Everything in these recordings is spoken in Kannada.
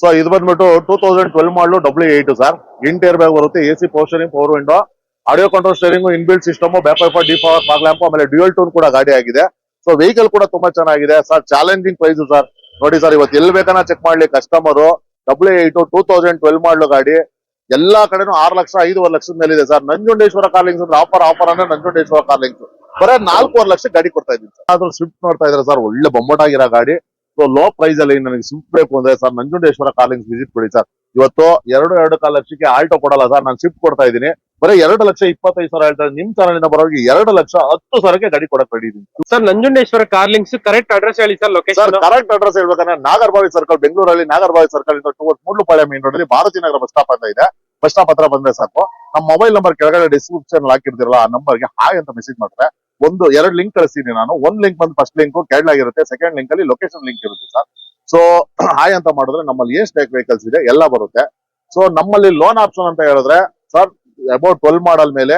ಸೊ ಇದು ಬಂದ್ಬಿಟ್ಟು two thousand twelve model W eight sir ಇಂಟೇರ್ bag ಬರುತ್ತೆ A C four into power window audio control steering inbuilt system back wiper D power fog lamp ಆಮೇಲೆ ಡ್ಯೂಯಲ್ ಟೂನ್ ಕೂಡ ಗಾಡಿ ಆಗಿದೆ. ಸೊ ವೆಹಿಕಲ್ ಕೂಡ ತುಂಬಾ ಚೆನ್ನಾಗಿದೆ. ಸರ್ ಚಾಲೆಂಜಿಂಗ್ ಪ್ರೈಸ್ ಸರ್ ನೋಡಿ ಸರ್ ಇವತ್ತು ಎಲ್ಲಿ ಬೇಕಾನ ಚೆಕ್ ಮಾಡ್ಲಿ customer W eight two thousand twelve model ಗಾಡಿ. ಎಲ್ಲಾ ಕಡೆನೂ ಆರು ಲಕ್ಷ, ಐದುವರೆ ಲಕ್ಷದ ಇದೆ ಸರ್ ನಂಜುಂಡೇಶ್ವರ ಕಾರ್ಲಿಂಗ್ಸ್ ಅಂದ್ರೆ ಆಫರ್ ಆಫರ್ ಅಂದ್ರೆ ನಂಜುಂಡೇಶ್ವರ ಕಾರ್ಲಿಂಗ್ಸ್ ಬರೀ ನಾಲ್ಕೂವರೆ ಲಕ್ಷ ಗಾಡಿ ಕೊಡ್ತಾ ಇದ್ದೀನಿ ಸರ್ ಆದ್ರೂ ಸ್ವಿಫ್ಟ್ ನೋಡ್ತಾ ಇದ್ರೆ ಸರ್ ಒಳ್ಳೆ ಬೊಮ್ಮಟಾಗಿರೋ ಗಾಡಿ. ಲೋ ಪ್ರೈಸ್ ಅಲ್ಲಿ ನನಗೆ ಸಿಮ್ ಬೇಕು ಅಂದ್ರೆ sir Nanjundeshwara car links visit ಕೊಡಿ ಸರ್ ಇವತ್ತು ಎರಡು ಎರಡು ಕಾಲ ಲಕ್ಷಕ್ಕೆ ಆಲ್ಟೋ ಕೊಡಲ್ಲ ಸರ್ ನಾನು ಶಿಫ್ಟ್ ಕೊಡ್ತಾ ಇದ್ದೀನಿ. ಬರೀ ಎರಡು ಲಕ್ಷ ಇಪ್ಪತ್ತೈದು ಸಾವಿರ ಹೇಳ್ತಾರೆ ನಿಮ್ ಚಾನಲಿಂದ ಬರೋರಿಗೆ ಎರಡು ಲಕ್ಷ ಹತ್ತು ಸಾವಿರಕ್ಕೆ ಗಾಡಿ ಕೊಡಕ್ ರೆಡಿ ಇದೀನಿ. Sir Nanjundeshwara car links correct address ಹೇಳಿ sir sir location correct address ಹೇಳ್ಬೇಕಂದ್ರೆ ನಾಗರಬಾವಿ ಸರ್ಕಲ್ ಬೆಂಗಳೂರಲ್ಲಿ ನಾಗರಬಾವಿ ಸರ್ಕಲ್ ಇಂದ ಟೂವರ್ಸ್ ಮೂಡ್ಲುಪಾಳ್ಯ ಮೇನ್ ರೋಡ್ ಅಲ್ಲಿ ಭಾರತಿ ನಗರ ಬಸ್ ಸ್ಟಾಪ್ ಅಂತ ಇದೆ. ಬಸ್ ಸ್ಟಾಪ್ ಹತ್ರ ಬಂದ್ರೆ ಸಾಕು. ನಮ್ಮ ಮೊಬೈಲ್ ನಂಬರ್ ಕೆಳಗಡೆ ಡಿಸ್ಕ್ರಿಪ್ಷನ್ ಹಾಕಿರ್ತಿರಲ್ಲ ಆ ನಂಬರ್ಗೆ ಹಾಯ್ ಅಂತ ಮೆಸೇಜ್ ಮಾಡಿದ್ರೆ ಒಂದು, ಎರಡು ಲಿಂಕ್ ಕಳಿಸ್ತೀನಿ ನಾನು. ಒಂದು ಲಿಂಕ್ ಬಂದು ಫಸ್ಟ್ ಲಿಂಕ್ ಕೆಳಗಿರುತ್ತೆ ಸೆಕೆಂಡ್ ಲಿಂಕ್ ಅಲ್ಲಿ ಲೊಕೇಶನ್ ಲಿಂಕ್ ಇರುತ್ತೆ ಸರ್ ಸೊ ಹಾಯ್ ಅಂತ ಮಾಡಿದ್ರೆ ನಮ್ಮಲ್ಲಿ ಏನ್ ಸ್ಟೇಕ್ ವೆಹಿಕಲ್ಸ್ ಇದೆ, ಎಲ್ಲ ಬರುತ್ತೆ. ಸೊ ನಮ್ಮಲ್ಲಿ ಲೋನ್ ಆಪ್ಷನ್ ಅಂತ ಹೇಳಿದ್ರೆ ಸರ್ ಅಬೌಟ್ ಟ್ವೆಲ್ ಮಾಡಲ್ ಮೇಲೆ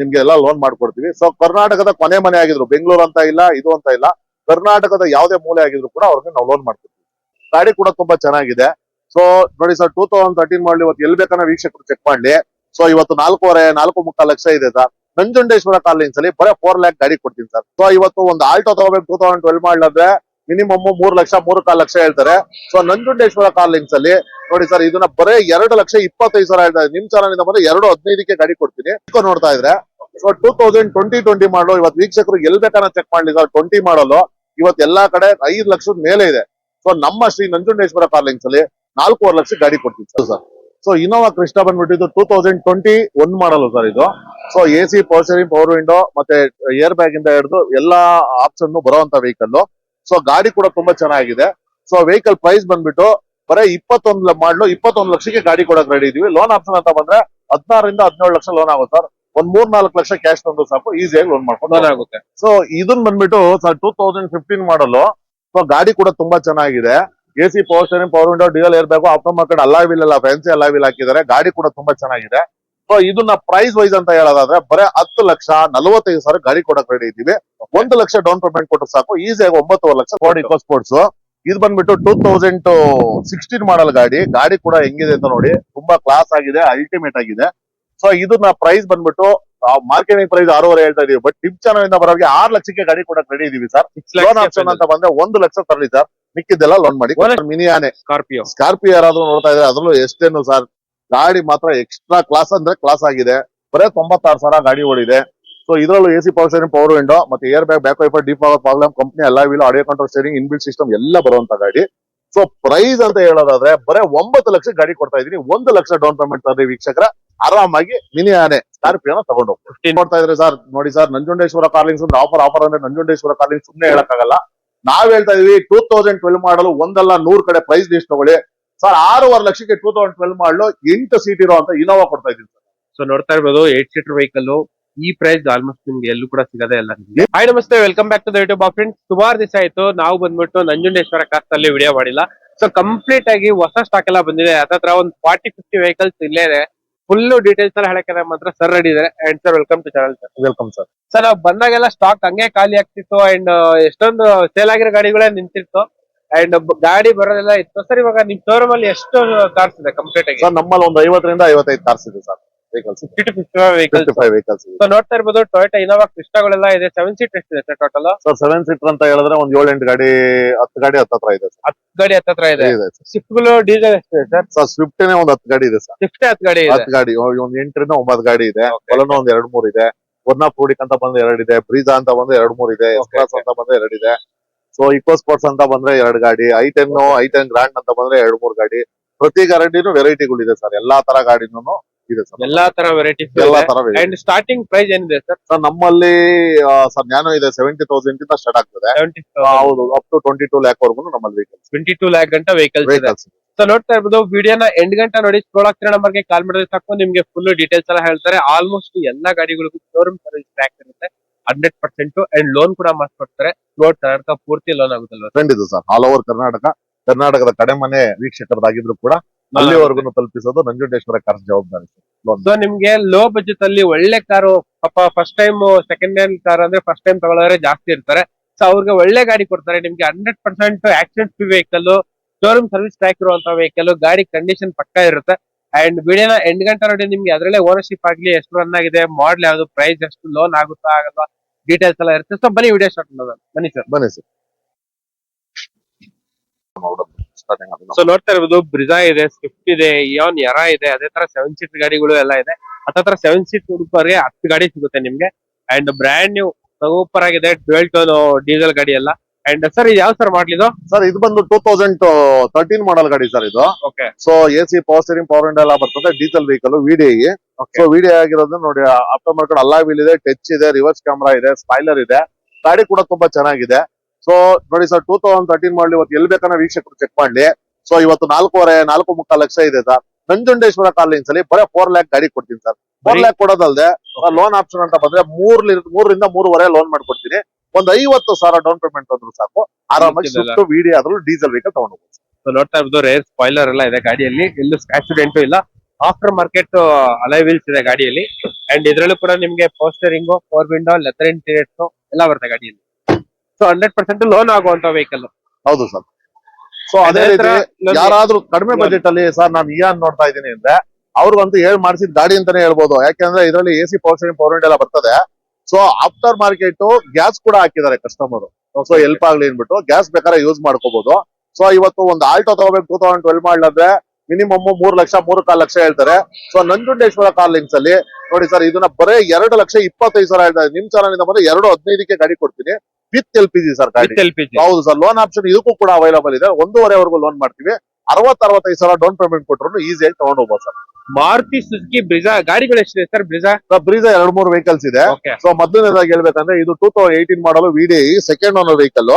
ನಿಮ್ಗೆ ಎಲ್ಲ ಲೋನ್ ಮಾಡ್ಕೊಡ್ತೀವಿ. ಸೊ ಕರ್ನಾಟಕದ ಕೊನೆ ಮನೆ ಆಗಿದ್ರು, ಬೆಂಗಳೂರು ಅಂತ ಇಲ್ಲ, ಇದು ಅಂತ ಇಲ್ಲ. ಕರ್ನಾಟಕದ ಯಾವುದೇ ಮೂಲೆ ಆಗಿದ್ರು ಕೂಡ ಅವ್ರಿಗೆ ನಾವು ಲೋನ್ ಮಾಡ್ಕೊಡ್ತೀವಿ. ಗಾಡಿ ಕೂಡ ತುಂಬಾ ಚೆನ್ನಾಗಿದೆ. ಸೊ ನೋಡಿ ಸರ್ ಟೂ ತೌಸಂಡ್ ತರ್ಟೀನ್ ಮಾಡಲಿ ಇವತ್ತು ಎಲ್ಲಿ ಬೇಕನ್ನ ವೀಕ್ಷಕರು ಚೆಕ್ ಮಾಡ್ಲಿ. ಸೊ ಇವತ್ತು ನಾಲ್ಕೂವರೆ, ನಾಲ್ಕು ಮುಕ್ಕಾಲು ಲಕ್ಷ ಇದೆ ಸರ್ ನಂಜುಂಡೇಶ್ವರ ಕಾಲೇಜ್ ಅಲ್ಲಿ ಬರೀ ಫೋರ್ ಲ್ಯಾಕ್ ಗಾಡಿ ಕೊಡ್ತೀನಿ ಸರ್ ಸೊ ಇವತ್ತು ಒಂದು ಆಲ್ಟೋ ತಗೋಬೇಕು ಟೂ ತೌಸಂಡ್ ಟ್ವೆಲ್ ಮಾಡ್ಲಾದ್ರೆ ಮಿನಿಮಮ್ ಮೂರ್ ಲಕ್ಷ, ಮೂರು ಕಾಲು ಲಕ್ಷ ಹೇಳ್ತಾರೆ. ಸೊ ನಂಜುಂಡೇಶ್ವರ ಕಾಲೇಜ್ ಅಲ್ಲಿ ನೋಡಿ ಸರ್ ಇದನ್ನ ಬರೀ ಎರಡು ಲಕ್ಷ ಇಪ್ಪತ್ತೈದು ಸಾವಿರ ಹೇಳ್ತಾರೆ ನಿಮ್ ಚಾನಲ್ ಇಂದ ಬಂದ್ರೆ ಎರಡು ಹದಿನೈದಕ್ಕೆ ಗಾಡಿ ಕೊಡ್ತೀನಿ. ನೋಡ್ತಾ ಇದ್ರೆ so two thousand twenty twenty model ಇವತ್ತು ವೀಕ್ಷಕರು ಎಲ್ ಬೇಕಾನ ಚೆಕ್ ಮಾಡ್ಲಿ ಸರ್ ಟ್ವೆಂಟಿ ಮಾಡಲು ಇವತ್ತು ಎಲ್ಲಾ ಕಡೆ ಐದು ಲಕ್ಷದ ಮೇಲೆ ಇದೆ. ಸೊ ನಮ್ಮ ಶ್ರೀ ನಂಜುಂಡೇಶ್ವರ ಕಾಲೇಜ್ ಅಲ್ಲಿ ನಾಲ್ಕೂವರೆ ಲಕ್ಷ ಗಾಡಿ ಕೊಡ್ತೀವಿ ಸರ್ ಸೊ ಇನೋವಾ ಕ್ರಿಸ್ಟಾ ಇದು two thousand twenty one model sir ಇದು. So A C power steering power window ಮತ್ತೆ ಏರ್ ಬ್ಯಾಗ್ ಇಂದ ಹಿಡಿದು ಎಲ್ಲಾ ಆಪ್ಷನ್ ಬರುವಂತ ವೆಹಿಕಲ್ ಸೊ ಗಾಡಿ ಕೂಡ ತುಂಬಾ ಚೆನ್ನಾಗಿದೆ. ಸೊ ವೆಹಿಕಲ್ ಪ್ರೈಸ್ ಬಂದ್ಬಿಟ್ಟು ಬರೀ ಇಪ್ಪತ್ತೊಂದು ಮಾಡ್ಲು ಇಪ್ಪತ್ತೊಂದು ಲಕ್ಷಕ್ಕೆ ಗಾಡಿ ಕೊಡಕ್ ರೆಡಿ ಇದೀವಿ. ಲೋನ್ ಆಪ್ಷನ್ ಅಂತ ಬಂದ್ರೆ ಹದಿನಾರರಿಂದ ಹದಿನೇಳು ಲಕ್ಷ ಲೋನ್ ಆಗುತ್ತೆ ಸರ್ ಒಂದ್ ಮೂರ್ ನಾಲ್ಕು ಲಕ್ಷ ಕ್ಯಾಶ್ ತಂದು ಸಾಕು ಈಸಿಯಾಗಿ ಲೋನ್ ಮಾಡ್ಕೊಂಡು ಲೋನ್ ಆಗುತ್ತೆ. ಸೊ ಇದನ್ ಬಂದ್ಬಿಟ್ಟು sir two thousand fifteen model so ಗಾಡಿ ಕೂಡ ತುಂಬಾ ಚೆನ್ನಾಗಿದೆ. A C power steering power window DL air bag after market alloy wheel ಎಲ್ಲ ಫ್ಯಾನ್ಸಿ ಅಲ್ಲಾ ವೀಲ್ ಹಾಕಿದ್ದಾರೆ. ಗಾಡಿ ಕೂಡ ತುಂಬಾ ಚೆನ್ನಾಗಿದೆ. ಸೊ ಇದನ್ನ ಪ್ರೈಸ್ ವೈಸ್ ಅಂತ ಹೇಳೋದಾದ್ರೆ ಬರೀ ಹತ್ತು ಲಕ್ಷ ನಲವತ್ತೈದು ಸಾವಿರ ಗಾಡಿ ಕೊಡಕ್ ರೆಡಿ ಇದ್ದೀವಿ ಒಂದು ಲಕ್ಷ ಡೌನ್ ಪೇಮೆಂಟ್ ಕೊಟ್ಟರೆ ಸಾಕು. ಈಸಿಯಾಗಿ ಒಂಬತ್ತುವರೆ ಲಕ್ಷ ಕೋಡಿ ಇಕೋ ಸ್ಪೋರ್ಟ್ಸ್ ಇದು ಬಂದ್ಬಿಟ್ಟು ಟೂ ತೌಸಂಡ್ ಸಿಕ್ಸ್ಟೀನ್ ಮಾಡಲ್ ಗಾಡಿ. ಗಾಡಿ ಕೂಡ ಹೆಂಗಿದೆ ಅಂತ ನೋಡಿ. ತುಂಬಾ ಕ್ಲಾಸ್ ಆಗಿದೆ ಅಲ್ಟಿಮೇಟ್ ಆಗಿದೆ. ಸೊ ಇದನ್ನ ಪ್ರೈಸ್ ಬಂದ್ಬಿಟ್ಟು ಮಾರ್ಕೆಟಿಂಗ್ ಪ್ರೈಸ್ ಆರೂವರೆ ಹೇಳ್ತಾ ಇದೀವಿ. ಬಟ್ ಟಿಪ್ ಚಾನಲ್ ಇಂದ ಬರೋರಿಗೆ ಆರು ಲಕ್ಷಕ್ಕೆ ಗಾಡಿ ಕೂಡ ರೆಡಿ ಇದೀವಿ ಸರ್ ಲೋನ್ ಆಪ್ಷನ್ ಅಂತ ಬಂದ್ರೆ ಒಂದು ಲಕ್ಷ ತರಲಿ ಸರ್ ಮಿಕ್ಕಿದ್ದೆಲ್ಲ ಲೋನ್ ಮಾಡಿ ಮಿನಿ ಆನೆ. ಸ್ಕಾರ್ಪಿಯೋ ಸ್ಕಾರ್ಪಿಯೋ ಯಾರಾದ್ರೂ ನೋಡ್ತಾ ಇದ್ರೆ ಅದ್ರಲ್ಲೂ ಎಷ್ಟೇನು ಸರ್ ಗಾಡಿ ಮಾತ್ರ ಎಕ್ಸ್ಟ್ರಾ ಕ್ಲಾಸ್ ಅಂದ್ರೆ ಕ್ಲಾಸ್ ಆಗಿದೆ. ಬರೇ ತೊಂಬತ್ತಾರು ಸಾವಿರ ಗಾಡಿ ಓಡಿದೆ. ಸೊ ಇದರಲ್ಲೂ A C power steering power window ಮತ್ತೆ air bag back wiper deep power problem company ಎಲ್ಲ wheel audio control steering inbuilt system ಎಲ್ಲ ಬರುವಂತ ಗಾಡಿ. ಸೊ ಪ್ರೈಸ್ ಅಂತ ಹೇಳೋದಾದ್ರೆ ಬರೇ ಒಂಬತ್ತು ಲಕ್ಷ ಗಾಡಿ ಕೊಡ್ತಾ ಇದೀನಿ ಒಂದು ಲಕ್ಷ ಡೌನ್ ಪೇಮೆಂಟ್ ತಂದ್ರೆ ವೀಕ್ಷಕರ. ಆರಾಮಾಗಿ ಮಿನಿ ಆನೆ ಸ್ಕಾರ್ಪಿಯೋನ ತಗೊಂಡು ನೋಡ್ತಾ ಇದ್ರೆ ಸರ್ ನೋಡಿ ಸರ್ ನಂಜುಂಡೇಶ್ವರ ಕಾರ್ಲಿಂಗ್ಸ್ ಅಂದ್ರೆ ಆಫರ್ ಆಫರ್ ಅಂದ್ರೆ ನಂಜುಂಡೇಶ್ವರ ಕಾರ್ಲಿಂಗ್ ಸುಮ್ನೆ ಹೇಳಕ್ಕಾಗಲ್ಲ. ನಾವ್ ಹೇಳ್ತಾ ಇದೀವಿ ಟೂ ತೌಸಂಡ್ ಟ್ವೆಲ್ ಮಾಡಲು ಒಂದಲ್ಲ ನೂರ್ ಕಡೆ ಪ್ರೈಸ್ ಲಿಸ್ಟ್ ತಗೊಳ್ಳಿ. ಸರ್, ಆರೂವರೆ ಲಕ್ಷಕ್ಕೆ ಟೂ ತೌಸಂಡ್ ಟ್ವೆಲ್ ಮಾಡಲು ಎಂಟು ಸೀಟ್ ಇರೋ ಅಂತ ಇನೋವಾ ಕೊಡ್ತಾ ಇದೀನಿ ಸರ್. ಸೊ ನೋಡ್ತಾ ಇರ್ಬೋದು ಏಟ್ ಸೀಟರ್ ವೆಹಿಕಲ್ ಈ ಪ್ರೈಸ್ ಆಲ್ಮೋಸ್ಟ್ ನಿಮ್ಗೆ ಎಲ್ಲೂ ಕೂಡ ಸಿಗದೆ ಇಲ್ಲ. ನಿಮ್ಗೆ ಹಾಯ್ ನಮಸ್ತೆ welcome back to the YouTube friends ಸುಮಾರು ದಿವಸ ಆಯ್ತು, ನಾವು ಬಂದ್ಬಿಟ್ಟು ನಂಜುಂಡೇಶ್ವರ ಕಾಸ್ಟ್ ಅಲ್ಲಿ ವಿಡಿಯೋ ಮಾಡಿಲ್ಲ. ಸೊ ಕಂಪ್ಲೀಟ್ ಆಗಿ ಹೊಸ ಸ್ಟಾಕ್ ಎಲ್ಲ ಬಂದಿದೆ. ಅದ್ರ ಒಂದು ಫಾರ್ಟಿ ಫಿಫ್ಟಿ ವೆಹಿಕಲ್ಸ್ ಇಲ್ಲೇ ಇದೆ ಫುಲ್ ಡೀಟೇಲ್ಸ್ ಎಲ್ಲ ಹೇಳಕ್ಕೆ ಮಾತ್ರ ಸರ್ ರೆಡಿ ಇದಾರೆ. And sir welcome to channel sir welcome sir sir ನಾವು ಬಂದಾಗೆಲ್ಲ ಸ್ಟಾಕ್ ಹಂಗೆ ಖಾಲಿ ಆಗ್ತಿತ್ತು ಅಂಡ್ ಎಷ್ಟೊಂದು ಸೇಲ್ ಆಗಿರೋ ಗಾಡಿಗಳೇ ನಿಂತಿತ್ತು. ಅಂಡ್ ಗಾಡಿ ಬರೋದೆಲ್ಲ ಇತ್ತು. ಸರ್ ಇವಾಗ ನಿಮ್ ಶೋರೂಮ್ ಅಲ್ಲಿ ಎಷ್ಟು ಕಾರ್ಸ್ ಇದೆ ಕಂಪ್ಲೀಟ್ ಆಗಿ? ಸರ್ ನಮ್ಮಲ್ಲಿ ಒಂದು ಐವತ್ತರಿಂದ ಐವತ್ತೈದು ಕಾರ್ಸ್ ಇದೆ sir vehicles fifty to fifty vehicles five vehicles ಇದೆ ಸೊ ನೋಡ್ತಾ ಇರ್ಬೋದು ಟೊಯೋಟಾ ಇನೋವಾ ಕ್ರಿಸ್ಟಾಗಳೆಲ್ಲ ಇದೆ. ಸೆವೆನ್ ಸೀಟ್ ಇದೆ sir total sir seven seater ಅಂತ ಹೇಳಿದ್ರೆ ಒಂದ್ ಏಳು ಎಂಟು ಗಾಡಿ ಹತ್ತು ಗಾಡಿ ಹತ್ತತ್ರ ಇದೆ ಸರ್ ಗಾಡಿ ಹತ್ತತ್ರ ಇದೆ. ಇದೆ ಸರ್ ಸ್ವಿಫ್ಟ್ಗಳು ಡೀಸೆಲ್ ಎಷ್ಟಿದೆ ಸರ್ ಸರ್ ಸ್ವಿಫ್ಟ್ ಒಂದ್ ಹತ್ತು ಗಾಡಿ ಇದೆ ಸರ್ ಸ್ವಿಫ್ಟ್ ಹತ್ತು ಗಾಡಿ ಇದೆ. ಹತ್ತು ಗಾಡಿ ಒಂದ್ ಎಂಟರಿಂದ ಒಂಬತ್ತು ಗಾಡಿ ಇದೆ. ಕೊಲನೋ ಒಂದ್ ಎರಡ್ ಮೂರ್ ಇದೆ. ಫೋಡಿಕ್ ಅಂತ ಬಂದ್ರೆ ಎರಡ್ ಇದೆ. ಬ್ರೀಜಾ ಅಂತ ಬಂದ್ರೆ ಎರಡ್ ಮೂರ್ ಇದೆ. ಎಸ್ ಅಂತ ಬಂದ್ರೆ ಎರಡ್ ಇದೆ. ಸೊ ಇಕೋ ಸ್ಪೋರ್ಟ್ಸ್ ಅಂತ ಬಂದ್ರೆ ಎರಡ್ ಗಾಡಿ. I ten i ten grand ಅಂತ ಬಂದ್ರೆ ಎರಡ್ ಮೂರ್ ಗಾಡಿ. ಪ್ರತಿ ಗಾಡಿನೂ ವೆರೈಟಿಗಳು ಇದೆ ಸರ್ ಎಲ್ಲಾ ತರ ಗಾಡಿನೂ ಇದೆ ಸರ್. ಎಲ್ಲಾ ತರ ವೆರೈಟೀಸ್ ಎಲ್ಲಾ ತರ ಅಂಡ್ ಸ್ಟಾರ್ಟಿಂಗ್ ಪ್ರೈಸ್ ಏನಿದೆ ಸರ್? ಸರ್ ನಮ್ಮಲ್ಲಿ ಸರ್ ನ್ಯಾನೋ ಇದೆ ಸೆವೆಂಟಿ ತೌಸಂಡ್ ಇಂದ ಸ್ಟಾರ್ಟ್ ಆಗ್ತದೆ. ಸೆವೆಂಟಿ ಹೌದು up to twenty two lakh ವರ್ಗು ನಮ್ಮಲ್ಲಿ ವೆಹಿಕಲ್ಸ್ ಟ್ವೆಂಟಿ ಟೂ ಲ್ಯಾಕ್ ಗಂಟ ವೆಹಿಕಲ್ಸ್ ಇದೆ. ವೆಹಿಕಲ್ಸ್ ಸೊ ನೋಡ್ತಾ ಇರ್ಬೋದು ವಿಡಿಯೋನ ಎಂಡ್ ಗಂಟೆ ನೋಡಿ ಸ್ಕ್ರೋಲ್ ಆಗ್ತಿರೋ ನಂಬರ್ಗೆ? ಕಾಲ್ ಮಾಡಿದ್ರೆ ಸಾಕು ನಿಮ್ಗೆ ಫುಲ್ ಡೀಟೇಲ್ಸ್ ಎಲ್ಲ ಹೇಳ್ತಾರೆ. ಆಲ್ಮೋಸ್ಟ್ ಎಲ್ಲಾ ಗಾಡಿಗಳಿಗೂ ಶೋರೂಮ್ ಸರ್ವಿಸ್ ಟ್ರ್ಯಾಕ್ ಇರುತ್ತೆ. ಹಂಡ್ರೆಡ್ ಪರ್ಸೆಂಟ್ ಅಂಡ್ ಲೋನ್ ಕೂಡ ಮಾಡ್ಕೊಡ್ತಾರೆ. ಲೋನ್ ಕರ್ನಾಟಕ ಪೂರ್ತಿ ಲೋನ್ ಆಗುತ್ತಲ್ವಾ? ಟ್ರೆಂಡ್ ಇದು ಸರ್. ಆಲ್ ಓವರ್ ಕರ್ನಾಟಕ ಕರ್ನಾಟಕದ ಕಡೆ ಮನೆ ವೀಕ್ಷಕರದಾಗಿದ್ರು ಕೂಡ ಅಲ್ಲಿವರೆಗೂ ತಲುಪಿಸೋದು ನಂಜುಂಡೇಶ್ವರ ಕಾರ್ ಜವಾಬ್ದಾರಿ ಸೊ ನಿಮ್ಗೆ ಲೋ ಬಜೆಟ್ ಅಲ್ಲಿ ಒಳ್ಳೆ ಕಾರು ಪಾಪ first time second hand car ಅಂದ್ರೆ ಫಸ್ಟ್ ಟೈಮ್ ತಗೊಳ್ಳೋರೆ ಜಾಸ್ತಿ ಇರ್ತಾರೆ. ಸೊ ಅವ್ರಿಗೆ ಒಳ್ಳೆ ಗಾಡಿ ಕೊಡ್ತಾರೆ. ನಿಮ್ಗೆ hundred percent accident free vehicle showroom service track ಇರುವಂತ ವೆಹಿಕಲ್ ಗಾಡಿ ಕಂಡೀಷನ್ ಪಕ್ಕ ಇರುತ್ತೆ. ಅಂಡ್ ವಿಡಿಯೋನ ಎಂಟು ಗಂಟೆ ನೋಡಿ ನಿಮ್ಗೆ ಅದರಲ್ಲೇ ಓನರ್ಶಿಪ್ ಆಗ್ಲಿ ಎಷ್ಟು ರನ್ ಆಗಿದೆ ಮಾಡಲ್ ಯಾವ್ದು ಪ್ರೈಸ್ ಎಷ್ಟು ಲೋನ್ ಆಗುತ್ತಾ ಆಗಲ್ವಾ ಡೀಟೇಲ್ಸ್ ಎಲ್ಲ ಇರುತ್ತೆ. ಸೊ ಬನ್ನಿ ವಿಡಿಯೋ ಸ್ಟಾರ್ಟ್ ಮಾಡೋದು ಬನ್ನಿ ಸರ್ ಬನ್ನಿ ಸರ್. ಸೊ ನೋಡ್ತಾ ಇರ್ಬೋದು ಬ್ರಿಜಾ ಇದೆ ಸ್ವಿಫ್ಟ್ ಇದೆ ಇಯಾನ್ ಯರ ಇದೆ ಅದೇ ತರ ಸೆವೆನ್ ಸೀಟ್ ಗಾಡಿಗಳು ಎಲ್ಲ ಇದೆ. ಹತ್ತತ್ರ ಸೆವೆನ್ ಸೀಟ್ ಹುಡುಕೋರಿಗೆ ಹತ್ತು ಗಾಡಿ ಸಿಗುತ್ತೆ ನಿಮ್ಗೆ. ಅಂಡ್ ಬ್ರ್ಯಾಂಡ್ ನ್ಯೂ ಸೂಪರ್ ಆಗಿದೆ ಟ್ವೆಲ್ ಟೋನ್ ಡೀಸೆಲ್ ಗಾಡಿ ಎಲ್ಲ. ಅಂಡ್ ಸರ್ ಇದು ಯಾವ ಸರ್ ಮಾಡ್ಲಿದ್ದು ಸರ್ ಇದು ಬಂದು ಟೂ ತೌಸಂಡ್ ತರ್ಟೀನ್ ಮಾಡಲ್ ಗಾಡಿ ಸರ್ ಇದು. Okay so A C power steering power window ಎಲ್ಲ ಬರ್ತದೆ diesel vehicle VDI. So VDI ಆಗಿರೋದು ನೋಡಿ ಆಫ್ಟರ್ ಮಾರ್ಕೆಟ್ ಅಲ್ಲಾ ವೀಲ್ ಇದೆ ಟಚ್ ಇದೆ ರಿವರ್ಸ್ ಕ್ಯಾಮ್ರಾ ಇದೆ ಸ್ಪೈಲರ್ ಇದೆ. ಗಾಡಿ ಕೂಡ ತುಂಬಾ ಚೆನ್ನಾಗಿದೆ. ಸೊ ನೋಡಿ ಸರ್ ಟೂ ತೌಸಂಡ್ ತರ್ಟೀನ್ ಮಾಡಲಿ ಇವತ್ತು ಎಲ್ಲಿ ಬೇಕಾದ್ರೆ ವೀಕ್ಷಕರು ಚೆಕ್ ಮಾಡ್ಲಿ. ಸೊ ಇವತ್ತು ನಾಲ್ಕೂವರೆ ನಾಲ್ಕು ಮುಕ್ಕಾಲು ಲಕ್ಷ ಇದೆ ಸರ್ ನಂಜುಂಡೇಶ್ವರ ಕಾಲೇಜ್ ಅಲ್ಲಿ ಬರೀ ಫೋರ್ ಲ್ಯಾಕ್ ಗಾಡಿ ಕೊಡ್ತೀನಿ ಸರ್ ಫೋರ್ ಲ್ಯಾಕ್ ಕೊಡೋದಲ್ದೆ ಲೋನ್ ಆಪ್ಷನ್ ಅಂತ ಬಂದ್ರೆ ಮೂರ್ ಮೂರರಿಂದ ಮೂರುವರೆ ಲೋನ್ ಮಾಡ್ಕೊಡ್ತೀನಿ. ಒಂದ್ ಐವತ್ತು ಸಾವಿರ ಡೌನ್ ಪೇಮೆಂಟ್ ಅಂದ್ರೂ ಸಾಕು. ಆರಾಮಾಗಿ ವಿಡಿಯೋ ಸ್ವಿಫ್ಟ್ ವಿಡಿ ಆದ್ರೂ ಡೀಸೆಲ್ ವೆಹಿಕಲ್ ತಗೊಂಡು ಸೊ ನೋಡ್ತಾ ರೇರ್ ಸ್ಪಾಯ್ಲರ್ ಎಲ್ಲ ಇದೆ ಗಾಡಿಯಲ್ಲಿ. ಎಲ್ಲೂ ಆಕ್ಸಿಡೆಂಟ್ ಇಲ್ಲ. ಆಫ್ಟರ್ ಮಾರ್ಕೆಟ್ ಅಲೈ ವೀಲ್ಸ್ ಇದೆ ಗಾಡಿಯಲ್ಲಿ. ಅಂಡ್ ಇದ್ರಲ್ಲೂ ಕೂಡ ನಿಮ್ಗೆ power steering four window leather interiors ಎಲ್ಲ ಬರುತ್ತೆ ಗಾಡಿಯಲ್ಲಿ. ಸೊ ಹಂಡ್ರೆಡ್ ಪರ್ಸೆಂಟ್ ಲೋನ್ ಆಗುವಂತ ವೆಹಿಕಲ್ ಹೌದು ಸರ್. ಸೊ ಅದೇ ರೀತಿ ಯಾರಾದ್ರೂ ಕಡಿಮೆ ಬಜೆಟ್ ಅಲ್ಲಿ ಸರ್ ನಾನು ಇಯಾನ್ ನೋಡ್ತಾ ಇದ್ದೀನಿ ಅಂದ್ರೆ ಅವ್ರಿಗಂತೂ ಹೇಳ್ ಮಾಡಿಸಿದ ಗಾಡಿ ಅಂತಾನೆ ಹೇಳ್ಬೋದು. ಯಾಕೆಂದ್ರೆ ಇದರಲ್ಲಿ A C power steering power ಎಲ್ಲ ಬರ್ತದೆ. ಸೊ ಆಫ್ಟರ್ ಮಾರ್ಕೆಟ್ ಗ್ಯಾಸ್ ಕೂಡ ಹಾಕಿದ್ದಾರೆ ಕಸ್ಟಮರ್ ಸೊ ಹೆಲ್ಪ್ ಆಗ್ಲಿ ಅನ್ಬಿಟ್ಟು ಗ್ಯಾಸ್ ಬೇಕಾದ್ರೆ ಯೂಸ್ ಮಾಡ್ಕೋಬಹುದು ಸೊ ಇವತ್ತು ಒಂದು ಆಲ್ಟೋ ತಗೋಬೇಕು ಟೂ ತೌಸಂಡ್ ಟ್ವೆಲ್ ಮಾಡ್ಲಾದ್ರೆ ಮಿನಿಮಮ್ ಮೂರ್ ಲಕ್ಷ ಮೂರು ಕಾಲ್ ಲಕ್ಷ ಹೇಳ್ತಾರೆ. ಸೊ ನಂಜುಂಡೇಶ್ವರ ಕಾರ್ ಲಿಂಕ್ಸ್ ಅಲ್ಲಿ ನೋಡಿ ಸರ್ ಇದನ್ನ ಬರೇ ಎರಡು ಲಕ್ಷ ಇಪ್ಪತ್ತೈದು ಸಾವಿರ ಹೇಳ್ತಾರೆ ನಿಮ್ ಚಾನಲ್ ಇಂದ ಬಂದ್ರೆ ಎರಡು ಹದಿನೈದಕ್ಕೆ ಗಾಡಿ ಕೊಡ್ತೀನಿ. With L P G sir ಗಾಡಿ ಎಲ್ ಪಿ ಜಿ. ಹೌದು ಸರ್ ಲೋನ್ ಆಪ್ಷನ್ ಇದಕ್ಕೂ ಕೂಡ ಅವೈಲಬಲ್ ಇದೆ. ಒಂದೂವರೆವರೆಗೂ ಲೋನ್ ಮಾಡ್ತೀವಿ. ಅರವತ್ ಅರವತ್ತೈದು ಸಾವಿರ ಡೌನ್ ಪೇಮೆಂಟ್ ಕೊಟ್ಟರು ಈಸಿಯಾಗಿ ತಗೊಂಡು ಹೋಗ್ಬೋದು ಸರ್. ಮಾರುತಿ ಸುಜುಕಿ ಬ್ರಿಜಾ ಗಾಡಿಗಳು ಎಷ್ಟಿದೆ ಸರ್ ಬ್ರಿಜಾ? ಬ್ರಿಜಾ ಎರಡ್ ಮೂರು ವೆಹಿಕಲ್ಸ್ ಇದೆ. ಸೊ ಮೊದಲನೇದಾಗಿ ಹೇಳ್ಬೇಕಂದ್ರೆ ಇದು two thousand eighteen model VD second owner vehicle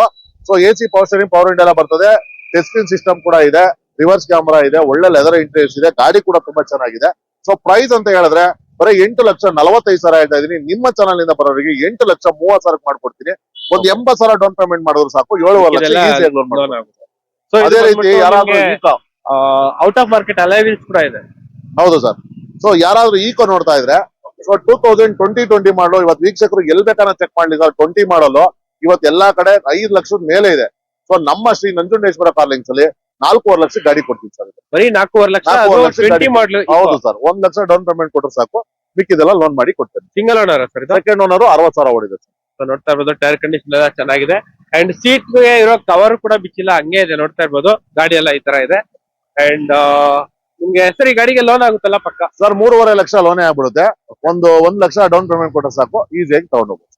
so A C power steering power window ಎಲ್ಲ ಬರ್ತದೆ. ಟೆಸ್ಟಿಂಗ್ ಸಿಸ್ಟಮ್ ಕೂಡ ಇದೆ. ರಿವರ್ಸ್ ಕ್ಯಾಮ್ರಾ ಇದೆ. ಒಳ್ಳೆ ಲೆದರ್ ಇಂಟ್ರೆಸ್ಟ್ ಇದೆ. ಗಾಡಿ ಕೂಡ ತುಂಬಾ ಚೆನ್ನಾಗಿದೆ. ಸೊ ಪ್ರೈಸ್ ಅಂತ ಹೇಳಿದ್ರೆ ಬರೀ ಎಂಟು ಲಕ್ಷ ನಲವತ್ತೈದು ಸಾವಿರ ಹೇಳ್ತಾ ಇದೀನಿ. ನಿಮ್ಮ ಚಾನಲ್ ಇಂದ ಬರೋರಿಗೆ ಎಂಟು ಲಕ್ಷ ಮೂವತ್ ಸಾವಿರಕ್ಕೆ ಮಾಡ್ಕೊಡ್ತೀನಿ. ಒಂದ್ ಎಂಬತ್ ಸಾವಿರ ಡೌನ್ ಪೇಮೆಂಟ್ ಮಾಡಿದ್ರು ಸಾಕು ಏಳು ಲಕ್ಷ ಇದೆಲ್ಲ ಈಸಿಯಾಗಿ ಲೋನ್ ಲೋನ್ ಮಾಡ್ಬೋದು. ಆಗುತ್ತೆ. ಸೊ ಅದೇ ರೀತಿ ಯಾರಾದ್ರೂ Eeco out of market alloy wheels ಕೂಡ ಇದೆ. ಹೌದು ಸರ್. ಸೊ ಯಾರಾದ್ರೂ ಈಕೋ ನೋಡ್ತಾ ಇದ್ರೆ so two thousand twenty twenty model ಇವತ್ತು ವೀಕ್ಷಕರು ಎಲ್ ಬೇಕಾದ್ರೆ ಚೆಕ್ ಮಾಡ್ಲಿ ಸರ್ ಟ್ವೆಂಟಿ ಮಾಡಲು ಇವತ್ತು ಎಲ್ಲಾ ಕಡೆ ಐದು ಲಕ್ಷದ ಮೇಲೆ ಇದೆ. ಸೊ ನಮ್ಮ ಶ್ರೀ ನಂಜುಂಡೇಶ್ವರ ಕಾರ್ಲಿಂಗ್ಸ್ ಅಲ್ಲಿ ನಾಲ್ಕೂವರೆ ಲಕ್ಷ ಗಾಡಿ ಕೊಡ್ತೀವಿ ಸರ್. ಬರೀ ನಾಲ್ಕೂವರೆ ಲಕ್ಷ ನಾಲ್ಕೂವರೆ ಲಕ್ಷ ಟ್ವೆಂಟಿ ಗಾಡಿ. ಮಾಡ್ಲು ಹೌದು ಸರ್. ಒಂದ್ ಲಕ್ಷ ಡೌನ್ ಪೇಮೆಂಟ್ ಕೊಟ್ಟರೆ ಸಾಕು. ಮಿಕ್ಕಿದೆಲ್ಲ ಲೋನ್ ಮಾಡಿ ಕೊಡ್ತೇನೆ. ಸಿಂಗಲ್ ಓನರ್ ಸರ್ ಇದು? ಸೆಕೆಂಡ್ ಓನರ್ ಅರವತ್ ಸಾವಿರ ಓಡಿದೆ ಸರ್. ಸೊ ನೋಡ್ತಾ ಇರ್ಬೋದು ಟೈರ್ ಕಂಡೀಷನ್ ಎಲ್ಲ ಚೆನ್ನಾಗಿದೆ. ಅಂಡ್ ಸೀಟ್ ಇರೋ ಕವರ್ ಕೂಡ ಬಿಚ್ಚಿಲ್ಲ ಹಂಗೆ ಇದೆ ನೋಡ್ತಾ ಇರ್ಬೋದು. ಗಾಡಿ ಎಲ್ಲ ಈ ತರ ಇದೆ. ಅಂಡ್ ನಿಮ್ಗೆ ಸರಿ ಗಾಡಿಗೆ ಲೋನ್ ಆಗುತ್ತಲ್ಲ ಪಕ್ಕ? ಸರ್ ಮೂರುವರೆ ಲಕ್ಷ ಲೋನ್ ಆಗ್ಬಿಡುತ್ತೆ. ಒಂದು ಒಂದ್ ಲಕ್ಷ ಡೌನ್ ಪೇಮೆಂಟ್ ಕೊಟ್ಟರೆ ಸಾಕು ಈಸಿಯಾಗಿ ತಗೊಂಡು ಹೋಗ್ಬೋದು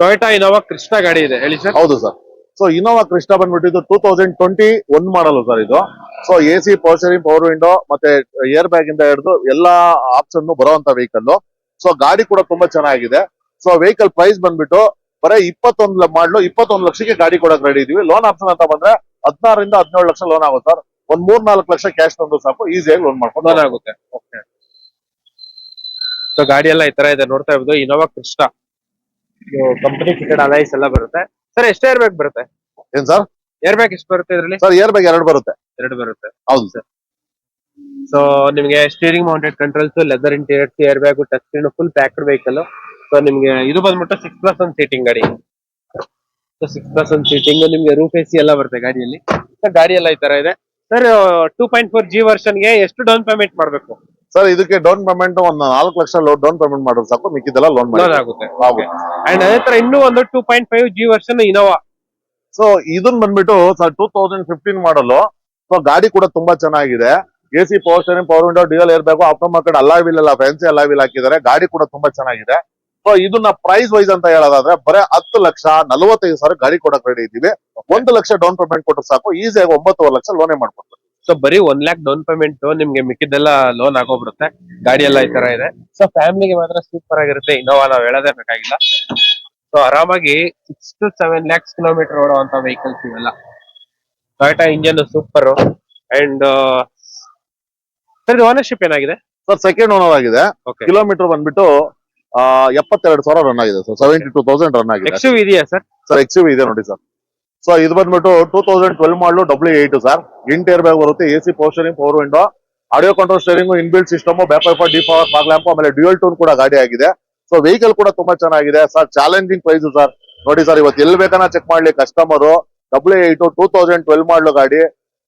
ಟೊಯೋಟಾ ಇನೋವಾ ಕೃಷ್ಣ ಗಾಡಿ ಇದೆ ಹೇಳಿ ಸರ್. ಹೌದು ಸರ್. ಸೊ ಇನೋವಾ ಕೃಷ್ಣ ಬಂದ್ಬಿಟ್ಟು two thousand twenty one model sir ಇದು. So A C power steering power window ಮತ್ತೆ ಏರ್ ಬ್ಯಾಗ್ ಇಂದ ಹಿಡಿದು ಎಲ್ಲಾ ಆಪ್ಷನ್ ಬರುವಂತ ವೆಹಿಕಲ್ ಸೊ ಗಾಡಿ ಕೂಡ ತುಂಬಾ ಚೆನ್ನಾಗಿದೆ. ಸೊ ವೆಹಿಕಲ್ ಪ್ರೈಸ್ ಬಂದ್ಬಿಟ್ಟು ಬರೀ ಇಪ್ಪತ್ತೊಂದು ಮಾಡ್ಲು ಇಪ್ಪತ್ತೊಂದು ಲಕ್ಷಕ್ಕೆ ಗಾಡಿ ಕೊಡಕ್ ರೆಡಿ ಇದೀವಿ. ಲೋನ್ ಆಪ್ಷನ್ ಅಂತ ಬಂದ್ರೆ ಹದಿನಾರರಿಂದ ಹದಿನೇಳು ಲಕ್ಷ ಲೋನ್ ಆಗುತ್ತೆ ಸರ್. ಒಂದ್ ಮೂರ್ ನಾಲ್ಕು ಲಕ್ಷ ಕ್ಯಾಶ್ ತಂದು ಸಾಕು ಈಸಿಯಾಗಿ ಲೋನ್ ಮಾಡ್ಕೊಂಡು ಲೋನ್ ಆಗುತ್ತೆ. ಓಕೆ ಸೊ ಗಾಡಿ ಎಲ್ಲ ಈ ತರ ಇದೆ ನೋಡ್ತಾ ಇರೋದು Innova Crysta company fitted alloys ಎಲ್ಲ ಬರುತ್ತೆ. ಸರ್ ಎಷ್ಟೇ ಏರ್ ಬ್ಯಾಗ್ ಬರುತ್ತೆ? ಏನ್ ಸರ್? ಏರ್ ಬ್ಯಾಗ್ ಎಷ್ಟು ಬರುತ್ತೆ ಇದರಲ್ಲಿ? ಸರ್ ಏರ್ ಬ್ಯಾಗ್ ಎರಡು ಬರುತ್ತೆ. ಎರಡು ಬರುತ್ತೆ. ಹೌದು ಸರ್. ಸೊ ನಿಮಗೆ steering mounted controls leather interiors air bag touch screen full packed vehicle so ನಿಮ್ಗೆ ಇದು ಬಂದ್ಬಿಟ್ಟು ಸಿಕ್ಸ್ ಪ್ಲಸ್ ಒನ್ ಸೀಟಿಂಗ್ ಗಾಡಿ. So six plus one seating ನಿಮ್ಗೆ ರೂಫ್ ಎ ಸಿ ಎಲ್ಲ ಬರುತ್ತೆ ಗಾಡಿಯಲ್ಲಿ. ಗಾಡಿ ಎಲ್ಲ ಈ ತರ ಇದೆ. Sir two point four G ವರ್ಷನ್ಗೆ ಎಷ್ಟು ಡೌನ್ ಪೇಮೆಂಟ್ ಮಾಡಬೇಕು? ಸರ್ ಇದಕ್ಕೆ ಡೌನ್ ಪೇಮೆಂಟ್ ಒಂದು ನಾಲ್ಕು ಲಕ್ಷ ಡೌನ್ ಪೇಮೆಂಟ್ ಮಾಡಿದ್ರೆ ಸಾಕು ಮಿಕ್ಕಿದೆಲ್ಲ ಲೋನ್ ಲೋನ್ ಆಗುತ್ತೆ. ಅಂಡ್ ಅದೇ ತರ ಇನ್ನೂ ಒಂದು two point five G version Innova so ಇದನ್ ಬಂದ್ಬಿಟ್ಟು sir two thousand fifteen model so ಗಾಡಿ ಕೂಡ ತುಂಬಾ ಚೆನ್ನಾಗಿದೆ. A C power steering power window dual air bag after market ಅಲ್ಲ ಎಲ್ಲ ಫ್ಯಾನ್ಸಿ ಅಲ್ಲ ವೀಲ್ ಹಾಕಿದ್ದಾರೆ. ಗಾಡಿ ಕೂಡ ತುಂಬಾ ಚೆನ್ನಾಗಿದೆ. ಸೊ ಇದನ್ನ ಪ್ರೈಸ್ ವೈಸ್ ಅಂತ ಹೇಳೋದಾದ್ರೆ ಬರೀ ಹತ್ತು ಲಕ್ಷ ನಲವತ್ತೈದು ಸಾವಿರ ಗಾಡಿ ಕೊಡಕ್ ರೆಡಿ ಇದ್ದೀವಿ. ಒಂದು ಲಕ್ಷ ಡೌನ್ ಪೇಮೆಂಟ್ ಕೊಟ್ಟರೆ ಸಾಕು. ಈಸಿಯಾಗಿ ಒಂಬತ್ತುವರೆ ಲಕ್ಷ ಲೋನೇ ಮಾಡ್ಕೊಡ್ತಾರೆ ಸೊ ಬರೀ ಒನ್ ಲ್ಯಾಕ್ ಡೌನ್ ಪೇಮೆಂಟ್ ನಿಮ್ಗೆ ಮಿಕ್ಕಿದ್ದೆಲ್ಲ ಲೋನ್ ಆಗೋಗ್ಬಿಡುತ್ತೆ. ಗಾಡಿ ಎಲ್ಲ ಈ ತರ ಇದೆ. ಸೊ ಫ್ಯಾಮಿಲಿಗೆ ಮಾತ್ರ ಸೂಪರ್ ಆಗಿರುತ್ತೆ. ಇನೋವಾ ನಾವ್ ಹೇಳೋದೇ ಬೇಕಾಗಿಲ್ಲ. ಸೊ ಆರಾಮಾಗಿ six to seven lakhs kilometre ಓಡುವಂತ vehicles ಇವೆಲ್ಲ. Toyota engine super and sir ownership ಏನಾಗಿದೆ? ಸರ್ ಸೆಕೆಂಡ್ ಓನರ್ ಆಗಿದೆ. ಕಿಲೋಮೀಟರ್ ಬಂದ್ಬಿಟ್ಟು ಎಪ್ಪತ್ತೆರಡು ಸಾವಿರ ರನ್ ಆಗಿದೆ sir seventy two thousand run ಆಗಿದೆ. ನೆಕ್ಸ್ಟ್ ಇದೆಯಾ ಸರ್ ಸರ್ ಎಕ್ಸ್ ಇದೆ ನೋಡಿ ಸರ್ ಸೊ ಇದು ಬಂದ್ಬಿಟ್ಟು two thousand twelve model W eight sir int air bag ಬರುತ್ತೆ A C power steering power window audio control steering inbuilt system bumper D power fog lamp ಆಮೇಲೆ ಡ್ಯೂಯಲ್ ಟೂನ್ ಕೂಡ ಗಾಡಿ ಆಗಿದೆ. ಸೊ ವೆಹಿಕಲ್ ಕೂಡ ತುಂಬಾ ಚೆನ್ನಾಗಿದೆ. ಸರ್ ಚಾಲೆಂಜಿಂಗ್ ಪ್ರೈಸ್ ಸರ್ ನೋಡಿ ಸರ್ ಇವತ್ತು ಎಲ್ಲಿ ಬೇಕನ್ನ ಚೆಕ್ ಮಾಡ್ಲಿ customer W eight two thousand twelve model ಗಾಡಿ.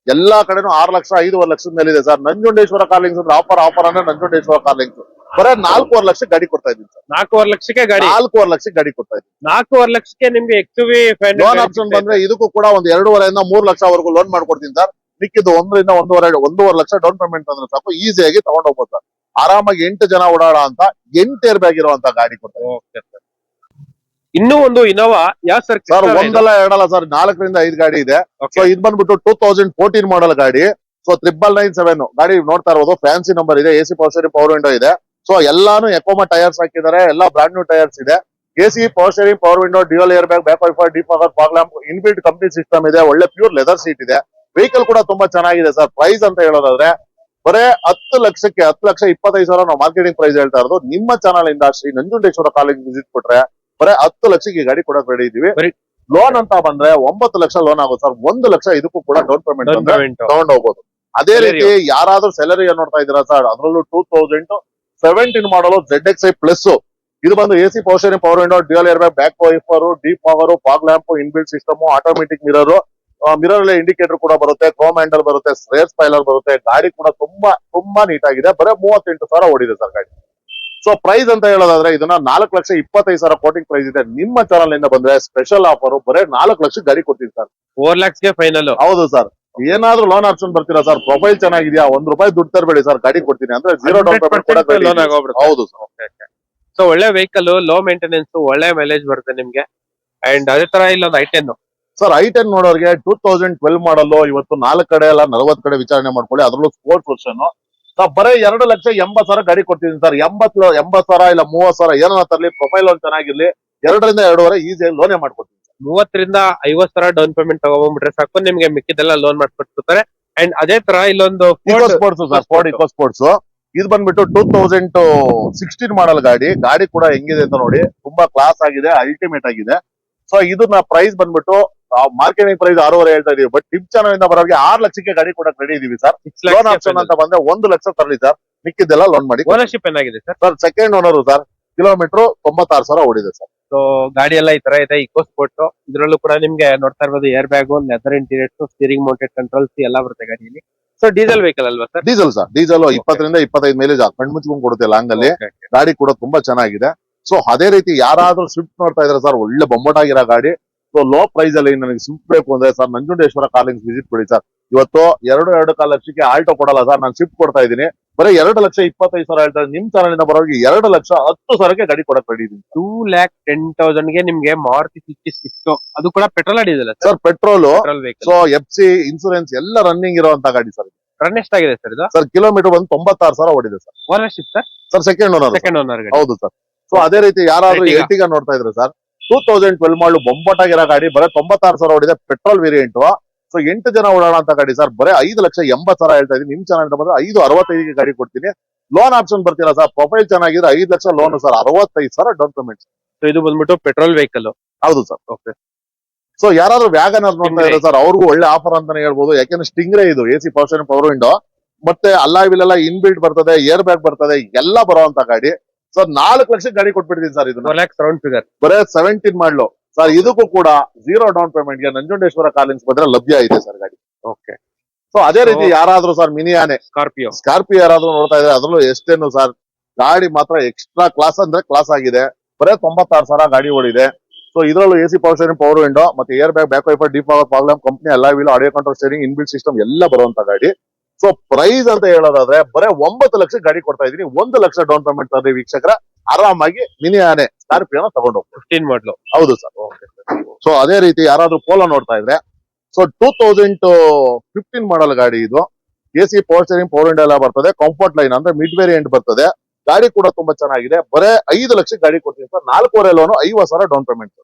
ಎಲ್ಲಾ ಕಡೆನೂ ಆರು ಲಕ್ಷ ಐದುವರೆ ಲಕ್ಷದ ಮೇಲೆ ಇದೆ ಸರ್ ನಂಜುಂಡೇಶ್ವರ ಕಾರ್ಲಿಂಗ್ಸ್ ಅಂದ್ರೆ ಆಫರ್ ಆಫರ್ ಅಂದ್ರೆ ನಂಜುಂಡೇಶ್ವರ ಕಾರ್ಲಿಂಗ್ಸ್ ಬರೀ ನಾಲ್ಕೂವರೆ ಲಕ್ಷ ಗಾಡಿ ಕೊಡ್ತಾ ಇದ್ದೀನಿ ಸರ್. ನಾಲ್ಕೂವರೆ ಲಕ್ಷಕ್ಕೆ ಗಾಡಿ. ನಾಲ್ಕೂವರೆ ಲಕ್ಷ ಗಾಡಿ ಕೊಡ್ತಾ ಇದ್ದೀನಿ. ನಾಲ್ಕೂವರೆ ಲಕ್ಷಕ್ಕೆ ನಿಮ್ಗೆ ಎಕ್ಸ್ ವಿ ಲೋನ್ ಆಪ್ಷನ್ ಬಂದ್ರೆ ಇದಕ್ಕೂ ಕೂಡ ಒಂದು ಎರಡೂವರೆಯಿಂದ ಲಕ್ಷ ಲಕ್ಷವರೆಗೂ ಲೋನ್ ಮಾಡ್ಕೊಡ್ತೀನಿ ಸರ್. ಮಿಕ್ಕಿದ್ದು ಒಂದರಿಂದ ಒಂದೂವರೆ ಒಂದೂವರೆ ಲಕ್ಷ ಡೌನ್ ಪೇಮೆಂಟ್ ಅಂದ್ರೆ ಸಾಕು. ಈಸಿಯಾಗಿ ತಗೊಂಡ್ ಹೋಗ್ಬೋದು ಸರ್. ಆರಾಮಾಗಿ ಎಂಟು ಜನ ಓಡಾಡ ಅಂತ ಎಂಟು ಏರ್ ಬ್ಯಾಗ್ ಇರುವಂತ ಗಾಡಿ ಕೊಡ್ತಾರೆ ಇನ್ನೂ ಒಂದು ಇನೋವಾ ಯಾವ ಸರ್ ಸರ್ ಒಂದಲ್ಲ ಎರಡಲ್ಲ ಸರ್. ನಾಲ್ಕರಿಂದ ಐದು ಗಾಡಿ ಇದೆ. ಸೊ ಇದು ಬಂದ್ಬಿಟ್ಟು ಟೂ ತೌಸಂಡ್ ಫೋರ್ಟೀನ್ ಮಾಡಲ್ ಗಾಡಿ. ಸೊ ತ್ರಿಬಲ್ ನೈನ್ ಸೆವೆನ್ ಗಾಡಿ ನೋಡ್ತಾ ಇರೋದು ಫ್ಯಾನ್ಸಿ ನಂಬರ್ ಇದೆ. A C power power window ಇದೆ. ಸೊ ಎಲ್ಲಾನು ಎಕೋಮಾ ಟೈರ್ಸ್ ಹಾಕಿದ್ದಾರೆ. ಎಲ್ಲ ಬ್ರಾಂಡ್ ನ್ಯೂ ಟೈರ್ಸ್ ಇದೆ. A C power steering power window dual air bag back wiper deep fog lamp inbuilt company system ಇದೆ. ಒಳ್ಳೆ ಪ್ಯೂರ್ ಲೆದರ್ ಸೀಟ್ ಇದೆ. ವೆಹಿಕಲ್ ಕೂಡ ತುಂಬಾ ಚೆನ್ನಾಗಿದೆ ಸರ್ ಪ್ರೈಸ್ ಅಂತ ಹೇಳೋದಾದ್ರೆ ಬರೇ ಹತ್ತು ಲಕ್ಷಕ್ಕೆ ಹತ್ತು ಲಕ್ಷ ಇಪ್ಪತ್ತೈದು ಸಾವಿರ ನಾವು ಮಾರ್ಕೆಟಿಂಗ್ ಪ್ರೈಸ್ ಹೇಳ್ತಾ ಇರೋದು. ನಿಮ್ಮ ಚಾನಲ್ ಇಂದ ಶ್ರೀ ನಂಜುಂಡೇಶ್ವರ ಕಾಲೇಜ್ ವಿಸಿಟ್ ಕೊಟ್ರೆ ಬರೇ ಹತ್ತು ಲಕ್ಷಕ್ಕೆ ಈ ಗಾಡಿ ಕೊಡಕ್ ರೆಡಿ ಇದೀವಿ. ಲೋನ್ ಅಂತ ಬಂದ್ರೆ ಒಂಬತ್ತು ಲಕ್ಷ ಲೋನ್ ಆಗುತ್ತೆ ಸರ್ ಒಂದು ಲಕ್ಷ ಇದಕ್ಕೂ ಕೂಡ ಡೌನ್ ಪೇಮೆಂಟ್ ತಗೊಂಡ್ ಹೋಗ್ಬೋದು ಅದೇ ರೀತಿ ಯಾರಾದ್ರೂ ಸ್ಯಾಲರಿ ನೋಡ್ತಾ ಇದೀರಾ ಸರ್ ಅದರಲ್ಲೂ two thousand seventeen model Z X I plus ಇದು ಬಂದು A C power power window dual air bag back wiper deep power fog lamp inbuilt system automatic mirror mirror ಅಲ್ಲಿ ಇಂಡಿಕೇಟರ್ ಕೂಡ ಬರುತ್ತೆ ಕ್ರೋಮ್ ಹ್ಯಾಂಡಲ್ ಬರುತ್ತೆ ರೇರ್ ಸ್ಪೈಲರ್ ಬರುತ್ತೆ ಗಾಡಿ ಕೂಡ ತುಂಬಾ ತುಂಬಾ ನೀಟ್ ಆಗಿದೆ. ಬರೀ ಮೂವತ್ತೆಂಟು ಸಾವಿರ ಓಡಿದೆ ಸರ್ ಗಾಡಿ. ಸೊ ಪ್ರೈಸ್ ಅಂತ ಹೇಳೋದಾದ್ರೆ ಇದನ್ನ ನಾಲ್ಕು ಲಕ್ಷ ಇಪ್ಪತ್ತೈದು ಸಾವಿರ ಕೋಟಿಂಗ್ ಪ್ರೈಸ್ ಇದೆ. ನಿಮ್ಮ ಚಾನಲ್ ಇಂದ ಬಂದ್ರೆ ಸ್ಪೆಷಲ್ ಆಫರ್ ಬರೀ ನಾಲ್ಕು ಲಕ್ಷ ಗಾಡಿ ಕೊಡ್ತೀವಿ ಸರ್ ಫೋರ್ ಲ್ಯಾಕ್ಸ್ಗೆ ಫೈನಲ್ ಹೌದು ಸರ್ ಏನಾದ್ರೂ ಲೋನ್ ಆಪ್ಷನ್ ಬರ್ತೀರಾ ಸರ್ ಪ್ರೊಫೈಲ್ ಚೆನ್ನಾಗಿದ್ಯಾ? ಒಂದ್ ರೂಪಾಯಿ ದುಡ್ಡು ತರಬೇಡಿ ಸರ್ ಗಾಡಿ ಕೊಡ್ತೀನಿ ಅಂದ್ರೆ ಜೀರೋ ಡೌನ್ ಪೇಮೆಂಟ್ ಲೋನ್ ಆಗೋಗ್ಬಿಡುತ್ತೆ. ಹೌದು ಸರ್ ಸೊ ಒಳ್ಳೆ ವೆಹಿಕಲ್ ಲೋ ಮೇಂಟೆನೆನ್ಸ್ ಒಳ್ಳೆ ಮೈಲೇಜ್ ಬರುತ್ತೆ ನಿಮ್ಗೆ. ಅಂಡ್ ಅದೇ ತರ ಇಲ್ಲೊಂದು I ten sir I ten ನೋಡೋರಿಗೆ two thousand twelve ಮಾಡಲು ಇವತ್ತು ನಾಲ್ಕು ಕಡೆ ಎಲ್ಲ ನಲವತ್ತು ಕಡೆ ವಿಚಾರಣೆ ಮಾಡ್ಕೊಳ್ಳಿ. ಅದ್ರಲ್ಲೂ ಸ್ಪೋರ್ಟ್ಸ್ ವರ್ಷನ್ ಸರ್ ಬರೀ ಎರಡು ಲಕ್ಷ ಎಂಬತ್ ಸಾವಿರ ಗಾಡಿ ಕೊಡ್ತೀನಿ ಸರ್ ಎಂಬತ್ ಎಂಬತ್ ಸಾವಿರ ಇಲ್ಲ ಮೂವತ್ ಸಾವಿರ ಏನನ್ನ ತರಲಿ ಪ್ರೊಫೈಲ್ ಒಂದು ಚೆನ್ನಾಗಿರ್ಲಿ ಎರಡರಿಂದ ಎರಡೂವರೆ ಈಸಿಯಾಗಿ ಲೋನೇ ಮಾಡ್ಕೊಡ್ತೀನಿ. ಮೂವತ್ತರಿಂದ ಐವತ್ ಸಾವಿರ ಡೌನ್ ಪೇಮೆಂಟ್ ತಗೊಂಡ್ಬಿಟ್ರೆ ಸಾಕು. ನಿಮ್ಗೆ ಮಿಕ್ಕಿದೆಲ್ಲ ಲೋನ್ ಮಾಡ್ಕೊಟ್ಬಿಡ್ತಾರೆ ಅಂಡ್ ಅದೇ ತರ ಇಲ್ಲೊಂದು sports sir Ford Eco Sports ಇದು ಬಂದ್ಬಿಟ್ಟು ಟೂ ತೌಸಂಡ್ ಸಿಕ್ಸ್ಟೀನ್ ಮಾಡಲ್ ಗಾಡಿ. ಗಾಡಿ ಕೂಡ ಹೆಂಗಿದೆ ಅಂತ ನೋಡಿ. ತುಂಬಾ ಕ್ಲಾಸ್ ಆಗಿದೆ ಅಲ್ಟಿಮೇಟ್ ಆಗಿದೆ. ಸೊ ಇದನ್ನ ಪ್ರೈಸ್ ಬಂದ್ಬಿಟ್ಟು ಮಾರ್ಕೆಟಿಂಗ್ ಪ್ರೈಸ್ ಆರೂವರೆ ಹೇಳ್ತಾ ಇದೀವಿ. ಬಟ್ ಟಿಪ್ ಚಾನಲ್ ಇಂದ ಬರೋರಿಗೆ ಆರು ಲಕ್ಷಕ್ಕೆ ಗಾಡಿ ಕೂಡ ರೆಡಿ ಇದೀವಿ ಸರ್. ಲೋನ್ ಆಪ್ಷನ್ ಅಂತ ಬಂದ್ರೆ ಒಂದು ಲಕ್ಷ ತರಲಿ ಸರ್. ಮಿಕ್ಕಿದ್ದೆಲ್ಲ ಲೋನ್ ಮಾಡಿ. ಓನರ್ಶಿಪ್ ಏನಾಗಿದೆ sir? Sir second owner sir. Kilometre ತೊಂಬತ್ತಾರು ಸಾವಿರ ಓಡಿದೆ ಸರ್. ಸೊ ಗಾಡಿ ಎಲ್ಲ ಈ ತರ ಇದೆ ಇಕೋ ಸ್ಪೋರ್ಟ್ ಇದ್ರಲ್ಲೂ ಕೂಡ ನಿಮ್ಗೆ ನೋಡ್ತಾ ಇರ್ಬೋದು air bag leather interiors steering mounted controls ಎಲ್ಲ ಬರುತ್ತೆ ಗಾಡಿಯಲ್ಲಿ. ಸೊ ಡೀಸೆಲ್ ವೆಹಿಕಲ್ ಅಲ್ವಾ ಸರ್ ಡೀಸೆಲ್ ಸರ್ ಡೀಸೆಲ್ ಇಪ್ಪತ್ತರಿಂದ ಇಪ್ಪತ್ತೈದು ಮೈಲೇಜ್ ಕಣ್ಮುಚ್ಕೊಂಡ್ ಕೊಡುತ್ತೆ ಲಾಂಗ್ ಅಲ್ಲಿ. ಗಾಡಿ ಕೂಡ ತುಂಬಾ ಚೆನ್ನಾಗಿದೆ. ಸೊ ಅದೇ ರೀತಿ ಯಾರಾದ್ರೂ ಸ್ವಿಫ್ಟ್ ನೋಡ್ತಾ ಇದ್ರೆ ಸರ್ ಒಳ್ಳೆ ಬೊಂಬಟಾಗಿರೋ ಗಾಡಿ. ಸೊ ಲೋ ಪ್ರೈಸ್ ಅಲ್ಲಿ ನನಗೆ ಸ್ವಿಫ್ಟ್ ಬೇಕು ಅಂದ್ರೆ ಸರ್ ನಂಜುಂಡೇಶ್ವರ ಕಾಲಿಂಗ್ ವಿಸಿಟ್ ಕೊಡಿ ಸರ್ ಇವತ್ತು ಎರಡು ಎರಡು ಕಾಲ ಲಕ್ಷಕ್ಕೆ ಆಲ್ಟೋ ಕೊಡಲ್ಲ ಸರ್ ನಾನು ಸ್ವಿಫ್ಟ್ ಕೊಡ್ತಾ ಇದ್ದೀನಿ. ಬರೀ ಎರಡು ಲಕ್ಷ ಇಪ್ಪತ್ತೈದು ಸಾವಿರ ಹೇಳ್ತಾರೆ ನಿಮ್ ಚಾನಲ್ ಇಂದ ಬರೋರಿಗೆ ಎರಡು ಲಕ್ಷ ಹತ್ತು ಸಾವಿರಕ್ಕೆ ಗಾಡಿ ಕೊಡಕ್ ರೆಡಿ ಇದೀನಿ. ಟೂ ಲ್ಯಾಕ್ ಟೆನ್ ತೌಸಂಡ್ಗೆ ನಿಮ್ಗೆ ಮಾರುತಿ ಫಿಫ್ಟಿ ಸಿಕ್ಸ್ ಅದು ಕೂಡ petrol diesel sir sir petrol so F C insurance ಎಲ್ಲ ರನ್ನಿಂಗ್ ಇರುವಂತ ಗಾಡಿ ಸರ್ ರನ್ ಎಷ್ಟಾಗಿದೆ ಸರ್ ಇದು? ಸರ್ ಕಿಲೋಮೀಟರ್ ಬಂದು ತೊಂಬತ್ತಾರು ಸಾವಿರ ಓಡಿದೆ sir ownership sir sir second owner second owner ಹೌದು ಸರ್ ಸೊ ಅದೇ ರೀತಿ ಯಾರಾದ್ರೂ. ಎರ್ಟಿಗ ನೋಡ್ತಾ ಇದ್ರೆ ಸರ್ ಟೂ ತೌಸಂಡ್ ಟ್ವೆಲ್ ಮಾಡಲು ಬೊಂಬಟಾಗಿರೋ ಗಾಡಿ ಬರೀ ತೊಂಬತ್ತಾರು ಸಾವಿರ ಓಡಿದೆ. ಪೆಟ್ರೋಲ್ ವೇರಿಯಂಟ್ ಸೊ ಎಂಟು ಜನ ಓಡಾಡ ಅಂತ ಗಾಡಿ ಸರ್. ಬರೀ ಐದು ಲಕ್ಷ ಎಂಬತ್ ಸಾವಿರ ಹೇಳ್ತಾ ಇದೀನಿ ನಿಮ್ ಚೆನ್ನಾಗಿ ಬಂದ್ರೆ ಐದು ಅರವತ್ತೈದಿಗೆ ಗಾಡಿ ಕೊಡ್ತೀನಿ. ಲೋನ್ ಆಪ್ಷನ್ ಬರ್ತೀರಾ ಸರ್? ಪ್ರೊಫೈಲ್ ಚೆನ್ನಾಗಿದ್ರೆ ಐದು ಲಕ್ಷ ಲೋನ್ ಸರ್. ಅರವತ್ತೈದು ಸಾವಿರ ಡೌನ್ ಪೇಮೆಂಟ್ ಸೊ ಇದು ಬಂದ್ಬಿಟ್ಟು ಪೆಟ್ರೋಲ್ ವೆಹಿಕಲ್ ಹೌದು ಸರ್. ಓಕೆ ಸೊ ಯಾರಾದ್ರೂ ವ್ಯಾಗನರ್ ನೋಡ್ತಾ ಇದ್ರೆ ಸರ್ ಅವ್ರಿಗೂ ಒಳ್ಳೆ ಆಫರ್ ಅಂತಾನೆ ಹೇಳ್ಬೋದು. ಯಾಕೆಂದ್ರೆ ಸ್ಟ್ರಿಂಗ್ರೇ ಇದು A C person power window ಮತ್ತೆ ಅಲ್ಲಾ ಇನ್ ಇನ್ಬಿಲ್ಟ್ ಬರ್ತದೆ ಏರ್ ಬ್ಯಾಗ್ ಬರ್ತದೆ ಎಲ್ಲ ಬರುವಂತ ಗಾಡಿ. ಸರ್ ನಾಲ್ಕು ಲಕ್ಷ ಗಾಡಿ ಕೊಟ್ಬಿಡ್ತೀನಿ ಸರ್ ಇದು ಫಿಗರ್ ಬರೇ ಸೆವೆಂಟೀನ್ ಮಾಡ್ಲು. ಸರ್ ಇದಕ್ಕೂ ಕೂಡ ಜೀರೋ ಡೌನ್ ಪೇಮೆಂಟ್ಗೆ ನಂಜುಂಡೇಶ್ವರ ಕಾಲೇಜ್ ಬಂದ್ರೆ ಲಭ್ಯ ಇದೆ ಸರ್ ಗಾಡಿ. ಓಕೆ ಸೊ ಅದೇ ರೀತಿ ಯಾರಾದ್ರೂ ಸರ್ ಮಿನಿ ಆನೆ ಸ್ಕಾರ್ಪಿಯೋ ಸ್ಕಾರ್ಪಿಯೋ ಯಾರಾದ್ರೂ ನೋಡ್ತಾ ಇದ್ರೆ ಅದ್ರಲ್ಲೂ ಎಷ್ಟೇನು ಸರ್ ಗಾಡಿ ಮಾತ್ರ ಎಕ್ಸ್ಟ್ರಾ ಕ್ಲಾಸ್ ಅಂದ್ರೆ ಕ್ಲಾಸ್ ಆಗಿದೆ. ಬರೇ ತೊಂಬತ್ತಾರು ಸಾವಿರ ಗಾಡಿ ಓಡಿದೆ. ಸೊ ಇದರಲ್ಲೂ A C power steering power window ಮತ್ತೆ air bag back wiper deep power problem company ಎಲ್ಲ wheel audio control steering inbuilt system ಎಲ್ಲ ಬರುವಂತ ಗಾಡಿ. ಸೊ ಪ್ರೈಸ್ ಅಂತ ಹೇಳೋದಾದ್ರೆ ಬರೇ ಒಂಬತ್ತು ಲಕ್ಷ ಗಾಡಿ ಕೊಡ್ತಾ ಇದೀನಿ ಒಂದು ಲಕ್ಷ ಡೌನ್ ಪೇಮೆಂಟ್ ತರ್ರಿ ವೀಕ್ಷಕರ. ಆರಾಮಾಗಿ ಮಿನಿ ಆನೆ ಸ್ಕಾರ್ಪಿಯೋನ ತಗೊಂಡು ಫಿಫ್ಟೀನ್ ಮಾಡ್ಲು ಹೌದು ಸರ್. ಸೊ ಅದೇ ರೀತಿ ಯಾರಾದ್ರೂ ಪೋಲೋ ನೋಡ್ತಾ ಇದ್ರೆ so two thousand fifteen model ಗಾಡಿ ಇದು. A C power steering power window ಎಲ್ಲ ಬರ್ತದೆ. ಕಂಫರ್ಟ್ ಲೈನ್ ಅಂದ್ರೆ ಮಿಡ್ ವೇರಿಯಂಟ್ ಬರ್ತದೆ. ಗಾಡಿ ಕೂಡ ತುಂಬಾ ಚೆನ್ನಾಗಿದೆ. ಬರೇ ಐದು ಲಕ್ಷ ಗಾಡಿ ಕೊಡ್ತೀನಿ ಸರ್. ನಾಲ್ಕೂವರೆ ಲೋನು ಐವತ್ತು ಸಾವಿರ ಡೌನ್ ಪೇಮೆಂಟ್